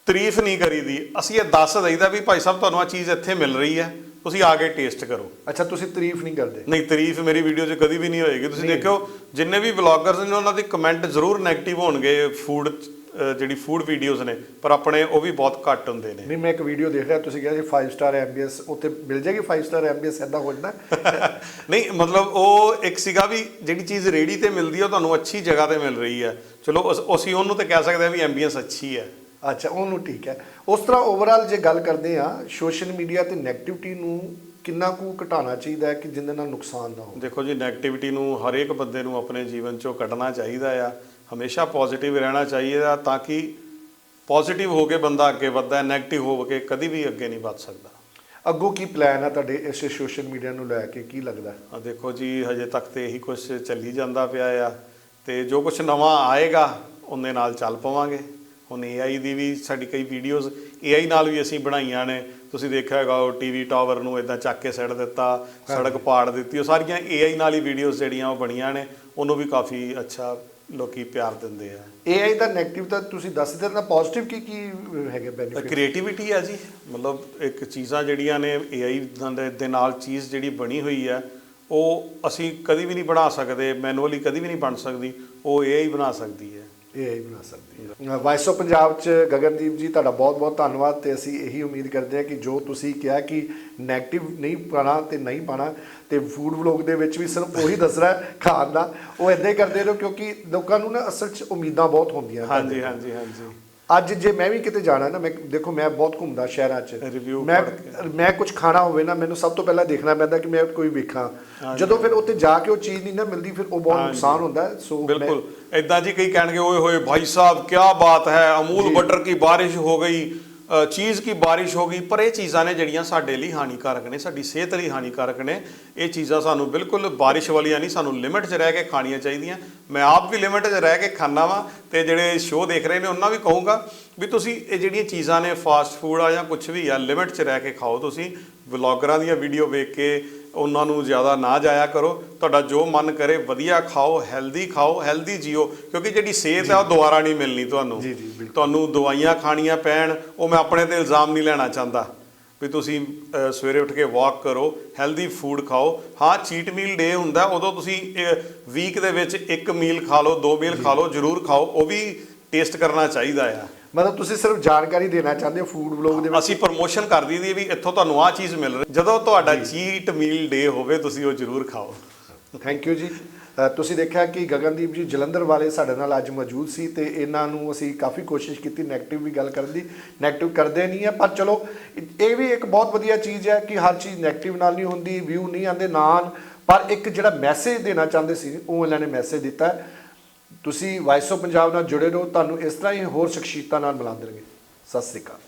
ਤਾਰੀਫ ਨਹੀਂ ਕਰੀਦੀ। ਅਸੀਂ ਇਹ ਦੱਸ ਦਈਦਾ ਵੀ ਭਾਈ ਸਾਹਿਬ ਤੁਹਾਨੂੰ ਆ ਚੀਜ਼ ਇੱਥੇ ਮਿਲ ਰਹੀ ਹੈ। ਤੁਸੀਂ ਆ ਕੇ ਟੇਸਟ ਕਰੋ। ਅੱਛਾ ਤੁਸੀਂ ਤਾਰੀਫ ਨਹੀਂ ਕਰਦੇ? ਨਹੀਂ ਤਾਰੀਫ ਮੇਰੀ ਵੀਡੀਓ 'ਚ ਕਦੀ ਵੀ ਨਹੀਂ ਹੋਏਗੀ। ਤੁਸੀਂ ਦੇਖਿਓ ਜਿੰਨੇ ਵੀ ਵਲੌਗਰਸ ਨੇ ਉਹਨਾਂ ਦੇ ਕਮੈਂਟ ਜ਼ਰੂਰ 네ਗੇਟਿਵ ਹੋਣਗੇ ਫੂਡ ਜਿਹੜੀ ਫੂਡ ਵੀਡੀਓਜ਼ ਨੇ ਪਰ ਆਪਣੇ ਉਹ ਵੀ ਬਹੁਤ ਘੱਟ ਹੁੰਦੇ ਨੇ। ਨਹੀਂ ਮੈਂ ਇੱਕ ਵੀਡੀਓ ਦੇਖ ਰਿਹਾ ਤੁਸੀਂ ਕਿਹਾ ਜੀ 5 ਸਟਾਰ ਐਮਬੀਐਸ ਉੱਥੇ ਮਿਲ ਜਾਏਗੀ 5 ਸਟਾਰ ਐਮਬੀਐਸ ਐਦਾਂ ਹੋ ਜਾਂਦਾ ਨਹੀਂ ਮਤਲਬ ਉਹ ਇੱਕ ਸੀਗਾ ਵੀ ਜਿਹੜੀ ਚੀਜ਼ ਰੇੜੀ ਤੇ ਮਿਲਦੀ ਆ ਉਹ ਤੁਹਾਨੂੰ ਅੱਛੀ ਜਗ੍ਹਾ ਤੇ ਮਿਲ ਰਹੀ ਹੈ ਚਲੋ ਅਸ- ਉਹਨੂੰ ਤੇ ਕਹਿ ਸਕਦੇ ਆ ਵੀ ਐਂਬੀਐਂਸ ਅੱਛੀ ਹੈ ਅੱਛਾ ਉਹਨੂੰ ਠੀਕ ਹੈ। ਉਸ ਤਰ੍ਹਾਂ ਓਵਰਆਲ ਜੇ ਗੱਲ ਕਰਦੇ ਆ ਸੋਸ਼ਲ ਮੀਡੀਆ ਤੇ 네ਗੇਟਿਵਿਟੀ ਨੂੰ ਕਿੰਨਾ ਕੁ ਘਟਾਉਣਾ ਚਾਹੀਦਾ ਕਿ ਜਿੰਦੇ ਨਾਲ ਨੁਕਸਾਨ ਨਾ ਹੋਵੇ? ਦੇਖੋ ਜੀ 네ਗੇਟਿਵਿਟੀ ਨੂੰ ਹਰੇਕ ਬੰਦੇ ਨੂੰ ਆਪਣੇ ਜੀਵਨ ਚੋਂ ਕੱਢਣਾ ਚਾਹੀਦਾ ਆ। ਹਮੇਸ਼ਾ ਪੋਜ਼ਿਟਿਵ ਰਹਿਣਾ ਚਾਹੀਦਾ ਤਾਂ ਕਿ ਪੋਜ਼ਿਟਿਵ ਹੋ ਕੇ ਬੰਦਾ ਅੱਗੇ ਵੱਧਦਾ ਨੈਗੇਟਿਵ ਹੋ ਕੇ ਕਦੀ ਵੀ ਅੱਗੇ ਨਹੀਂ ਵੱਧ ਸਕਦਾ। ਅੱਗੋਂ ਕੀ ਪਲਾਨ ਆ ਤੁਹਾਡੇ ਇਸ ਸੋਸ਼ਲ ਮੀਡੀਆ ਨੂੰ ਲੈ ਕੇ ਕੀ ਲੱਗਦਾ? ਆ ਦੇਖੋ ਜੀ ਹਜੇ ਤੱਕ ਤੇ ਇਹੀ ਕੁਝ ਚੱਲੀ ਜਾਂਦਾ ਪਿਆ ਆ ਤੇ ਜੋ ਕੁਝ ਨਵਾਂ ਆਏਗਾ ਉਹਦੇ ਨਾਲ ਚੱਲ ਪਵਾਂਗੇ। ਹੁਣ AI ਦੀ ਵੀ ਸਾਡੀ ਕਈ ਵੀਡੀਓਜ਼ AI ਨਾਲ ਵੀ ਅਸੀਂ ਬਣਾਈਆਂ ਨੇ। ਤੁਸੀਂ ਦੇਖਿਆ ਹੈਗਾ ਉਹ ਟੀਵੀ ਟਾਵਰ ਨੂੰ ਇਦਾਂ ਚੱਕ ਕੇ ਸੱਟ ਦਿੱਤਾ ਸੜਕ ਪਾੜ ਦਿੱਤੀ ਉਹ ਸਾਰੀਆਂ AI ਨਾਲ ਹੀ ਵੀਡੀਓਜ਼ ਜਿਹੜੀਆਂ ਉਹ ਬਣੀਆਂ ਨੇ ਉਹਨੂੰ ਵੀ ਕਾਫੀ ਅੱਛਾ ਲੋਕੀ ਪਿਆਰ ਦਿੰਦੇ ਆ। AI ਦਾ 네ਗੇਟਿਵ ਤਾਂ ਤੁਸੀਂ ਦੱਸ ਦਿੱਤਾ ਤਾਂ ਪੋਜ਼ਿਟਿਵ ਕੀ ਕੀ ਹੈਗੇ ਬੈਨੀਫਿਟ ਕ੍ਰੀਏਟੀਵਿਟੀ ਆ ਜੀ ਮਤਲਬ ਇੱਕ ਚੀਜ਼ਾਂ ਜਿਹੜੀਆਂ ਨੇ AI ਦੇ- ਦੇ ਨਾਲ ਚੀਜ਼ ਜਿਹੜੀ ਬਣੀ ਹੋਈ ਹੈ ਉਹ ਅਸੀਂ ਕਦੀ ਵੀ ਨਹੀਂ ਬਣਾ ਸਕਦੇ ਮੈਨੂਅਲੀ ਕਦੀ ਵੀ ਨਹੀਂ ਬਣ ਸਕਦੀ ਉਹ AI ਬਣਾ ਸਕਦੀ ਹੈ। AI ਬਣਾ ਸਕਦੀ ਹੈ। ਵਾਇਸ ਆਫ ਪੰਜਾਬ ਚ ਗਗਨਦੀਪ ਜੀ, ਤੁਹਾਡਾ ਬਹੁਤ ਬਹੁਤ ਧੰਨਵਾਦ ਤੇ ਅਸੀਂ ਇਹੀ ਉਮੀਦ ਕਰਦੇ ਹਾਂ ਕਿ ਜੋ ਤੁਸੀਂ ਕਿਹਾ ਕਿ 네ਗੇਟਿਵ ਨਹੀਂ ਪਾਣਾ ਤੇ ਨਹੀਂ ਪਾਣਾ ਤੇ ਫੂਡ ਵਲੌਗ ਦੇ ਵਿੱਚ ਵੀ ਸਿਰਫ ਉਹੀ ਦੱਸਣਾ ਖਾਣ ਦਾ, ਉਹ ਇਦਾਂ ਹੀ ਕਰਦੇ ਰਹੋ ਕਿਉਂਕਿ ਲੋਕਾਂ ਨੂੰ ਨਾ ਅਸਲ 'ਚ ਉਮੀਦਾਂ ਬਹੁਤ ਹੁੰਦੀਆਂ ਹਾਂਜੀ ਹਾਂਜੀ ਹਾਂਜੀ। ਅੱਜ ਜੇ ਮੈਂ ਵੀ ਕਿਤੇ ਜਾਣਾ ਨਾ ਮੈਂ ਦੇਖੋ ਮੈਂ ਬਹੁਤ ਘੁੰਮਦਾ ਸ਼ਹਿਰਾਂ 'ਚ। ਮੈਂ ਮੈਂ ਕੁਝ ਖਾਣਾ ਹੋਵੇ ਨਾ ਮੈਨੂੰ ਸਭ ਤੋਂ ਪਹਿਲਾਂ ਦੇਖਣਾ ਪੈਂਦਾ ਕਿ ਮੈਂ ਕੋਈ ਵੇਖਾਂ। ਜਦੋਂ ਫਿਰ ਉੱਥੇ ਜਾ ਕੇ ਉਹ ਚੀਜ਼ ਨਹੀਂ ਨਾ ਮਿਲਦੀ ਫਿਰ ਉਹ ਬਹੁਤ। ਨੁਕਸਾਨ ਹੁੰਦਾ। ਸੋ ਬਿਲकुल ਇਦਾਂ ਜੀ ਕਈ ਕਹਿਣਗੇ ਓਏ ਹੋਏ ਭਾਈ ਸਾਹਿਬ ਕੀ ਬਾਤ ਹੈ। ਅਮੂਲ ਬਟਰ ਕੀ ਬਾਰਿਸ਼ ਹੋ ਗਈ। ਚੀਜ਼ ਕੀ ਬਾਰਿਸ਼ ਹੋ ਗਈ, ਪਰ ਇਹ ਚੀਜ਼ਾਂ ਨੇ ਜਿਹੜੀਆਂ ਸਾਡੇ ਲਈ ਹਾਨੀਕਾਰਕ ਨੇ, ਸਾਡੀ ਸਿਹਤ ਲਈ ਹਾਨੀਕਾਰਕ ਨੇ। ਇਹ ਚੀਜ਼ਾਂ ਸਾਨੂੰ ਬਿਲਕੁਲ ਬਾਰਿਸ਼ ਵਾਲੀਆਂ ਨਹੀਂ, ਸਾਨੂੰ ਲਿਮਿਟ 'ਚ ਰਹਿ ਕੇ ਖਾਣੀਆਂ ਚਾਹੀਦੀਆਂ। ਮੈਂ ਆਪ ਵੀ ਲਿਮਿਟ 'ਚ ਰਹਿ ਕੇ ਖਾਣਾ ਵਾਂ ਤੇ ਜਿਹੜੇ ਸ਼ੋਅ ਦੇਖ ਰਹੇ ਨੇ, ਉਹਨਾਂ ਵੀ ਕਹੂੰਗਾ ਵੀ ਤੁਸੀਂ ਇਹ ਜਿਹੜੀਆਂ ਚੀਜ਼ਾਂ ਨੇ ਫਾਸਟ ਫੂਡ ਆ ਜਾਂ ਕੁਝ ਵੀ ਆ ਲਿਮਿਟ 'ਚ ਰਹਿ ਕੇ ਖਾਓ ਤੁਸੀਂ। ਵਲੌਗਰਾਂ ਦੀਆਂ ਵੀਡੀਓ ਵੇਖ ਕੇ ਉਹਨਾਂ ਨੂੰ ਜ਼ਿਆਦਾ ਨਾ ਜਾਇਆ ਕਰੋ। ਤੁਹਾਡਾ ਜੋ ਮਨ ਕਰੇ ਵਧੀਆ ਖਾਓ ਹੈਲਦੀ ਖਾਓ ਹੈਲਦੀ ਜੀਓ। ਕਿਉਂਕਿ ਜਿਹੜੀ ਸਿਹਤ ਹੈ ਉਹ ਦੁਬਾਰਾ ਨਹੀਂ ਮਿਲਣੀ ਤੁਹਾਨੂੰ। ਤੁਹਾਨੂੰ ਦਵਾਈਆਂ ਖਾਣੀਆਂ ਪੈਣ ਉਹ ਮੈਂ ਆਪਣੇ ਤੇ ਇਲਜ਼ਾਮ ਨਹੀਂ ਲੈਣਾ ਚਾਹੁੰਦਾ। ਵੀ ਤੁਸੀਂ ਸਵੇਰੇ ਉੱਠ ਕੇ ਵਾਕ ਕਰੋ ਹੈਲਦੀ ਫੂਡ ਖਾਓ। ਹਾਂ ਚੀਟ ਮੀਲ ਡੇ ਹੁੰਦਾ ਉਦੋਂ ਤੁਸੀਂ ਵੀਕ ਦੇ ਵਿੱਚ ਇੱਕ ਮੀਲ ਖਾ ਲਓ ਦੋ ਮੀਲ ਖਾ ਲਓ ਜ਼ਰੂਰ ਖਾਓ। ਉਹ ਵੀ ਟੇਸਟ ਕਰਨਾ ਚਾਹੀਦਾ ਆ। ਮਤਲਬ ਤੁਸੀਂ ਸਿਰਫ ਜਾਣਕਾਰੀ ਦੇਣਾ ਚਾਹੁੰਦੇ ਹੋ ਫੂਡ ਬਲੌਗ ਦੇ ਵਿੱਚ? ਅਸੀਂ ਪ੍ਰੋਮੋਸ਼ਨ ਕਰ ਦਈਦੀ ਵੀ ਇੱਥੋਂ ਤੁਹਾਨੂੰ ਆਹ ਚੀਜ਼ ਮਿਲ ਰਹੀ ਜਦੋਂ ਤੁਹਾਡਾ ਚੀਟ ਮੀਲ ਡੇ ਹੋਵੇ ਤੁਸੀਂ ਉਹ ਜ਼ਰੂਰ ਖਾਓ। ਥੈਂਕ ਯੂ ਜੀ। ਤੁਸੀਂ ਦੇਖਿਆ ਕਿ ਗਗਨਦੀਪ ਜੀ ਜਲੰਧਰ ਵਾਲੇ ਸਾਡੇ ਨਾਲ ਅੱਜ ਮੌਜੂਦ ਸੀ ਤੇ ਇਹਨਾਂ ਨੂੰ ਅਸੀਂ ਕਾਫੀ ਕੋਸ਼ਿਸ਼ ਕੀਤੀ ਨੈਗੇਟਿਵ ਵੀ ਗੱਲ ਕਰਨ ਦੀ। ਨੈਗੇਟਿਵ ਕਰਦੇ ਨਹੀਂ ਹੈ ਪਰ ਚਲੋ ਇਹ ਵੀ ਇੱਕ ਬਹੁਤ ਵਧੀਆ ਚੀਜ਼ ਹੈ ਕਿ ਹਰ ਚੀਜ਼ ਨੈਗੇਟਿਵ ਨਾਲ ਨਹੀਂ ਹੁੰਦੀ ਵਿਊ ਨਹੀਂ ਆਉਂਦੇ ਨਾਲ ਪਰ ਇੱਕ ਜਿਹੜਾ ਮੈਸੇਜ ਦੇਣਾ ਚਾਹੁੰਦੇ ਸੀ ਉਹ ਇਹਨਾਂ ਨੇ ਮੈਸੇਜ ਦਿੱਤਾ ਤੁਸੀਂ ਵਾਇਸ ਆਫ ਪੰਜਾਬ ਨਾਲ ਜੁੜੇ ਰਹੋ, ਤੁਹਾਨੂੰ ਇਸ ਤਰ੍ਹਾਂ ਹੀ ਹੋਰ ਸ਼ਖਸੀਅਤਾਂ ਨਾਲ ਮਿਲਾ ਦੇਣਗੇ ਸਤਿ ਸ੍ਰੀ ਅਕਾਲ।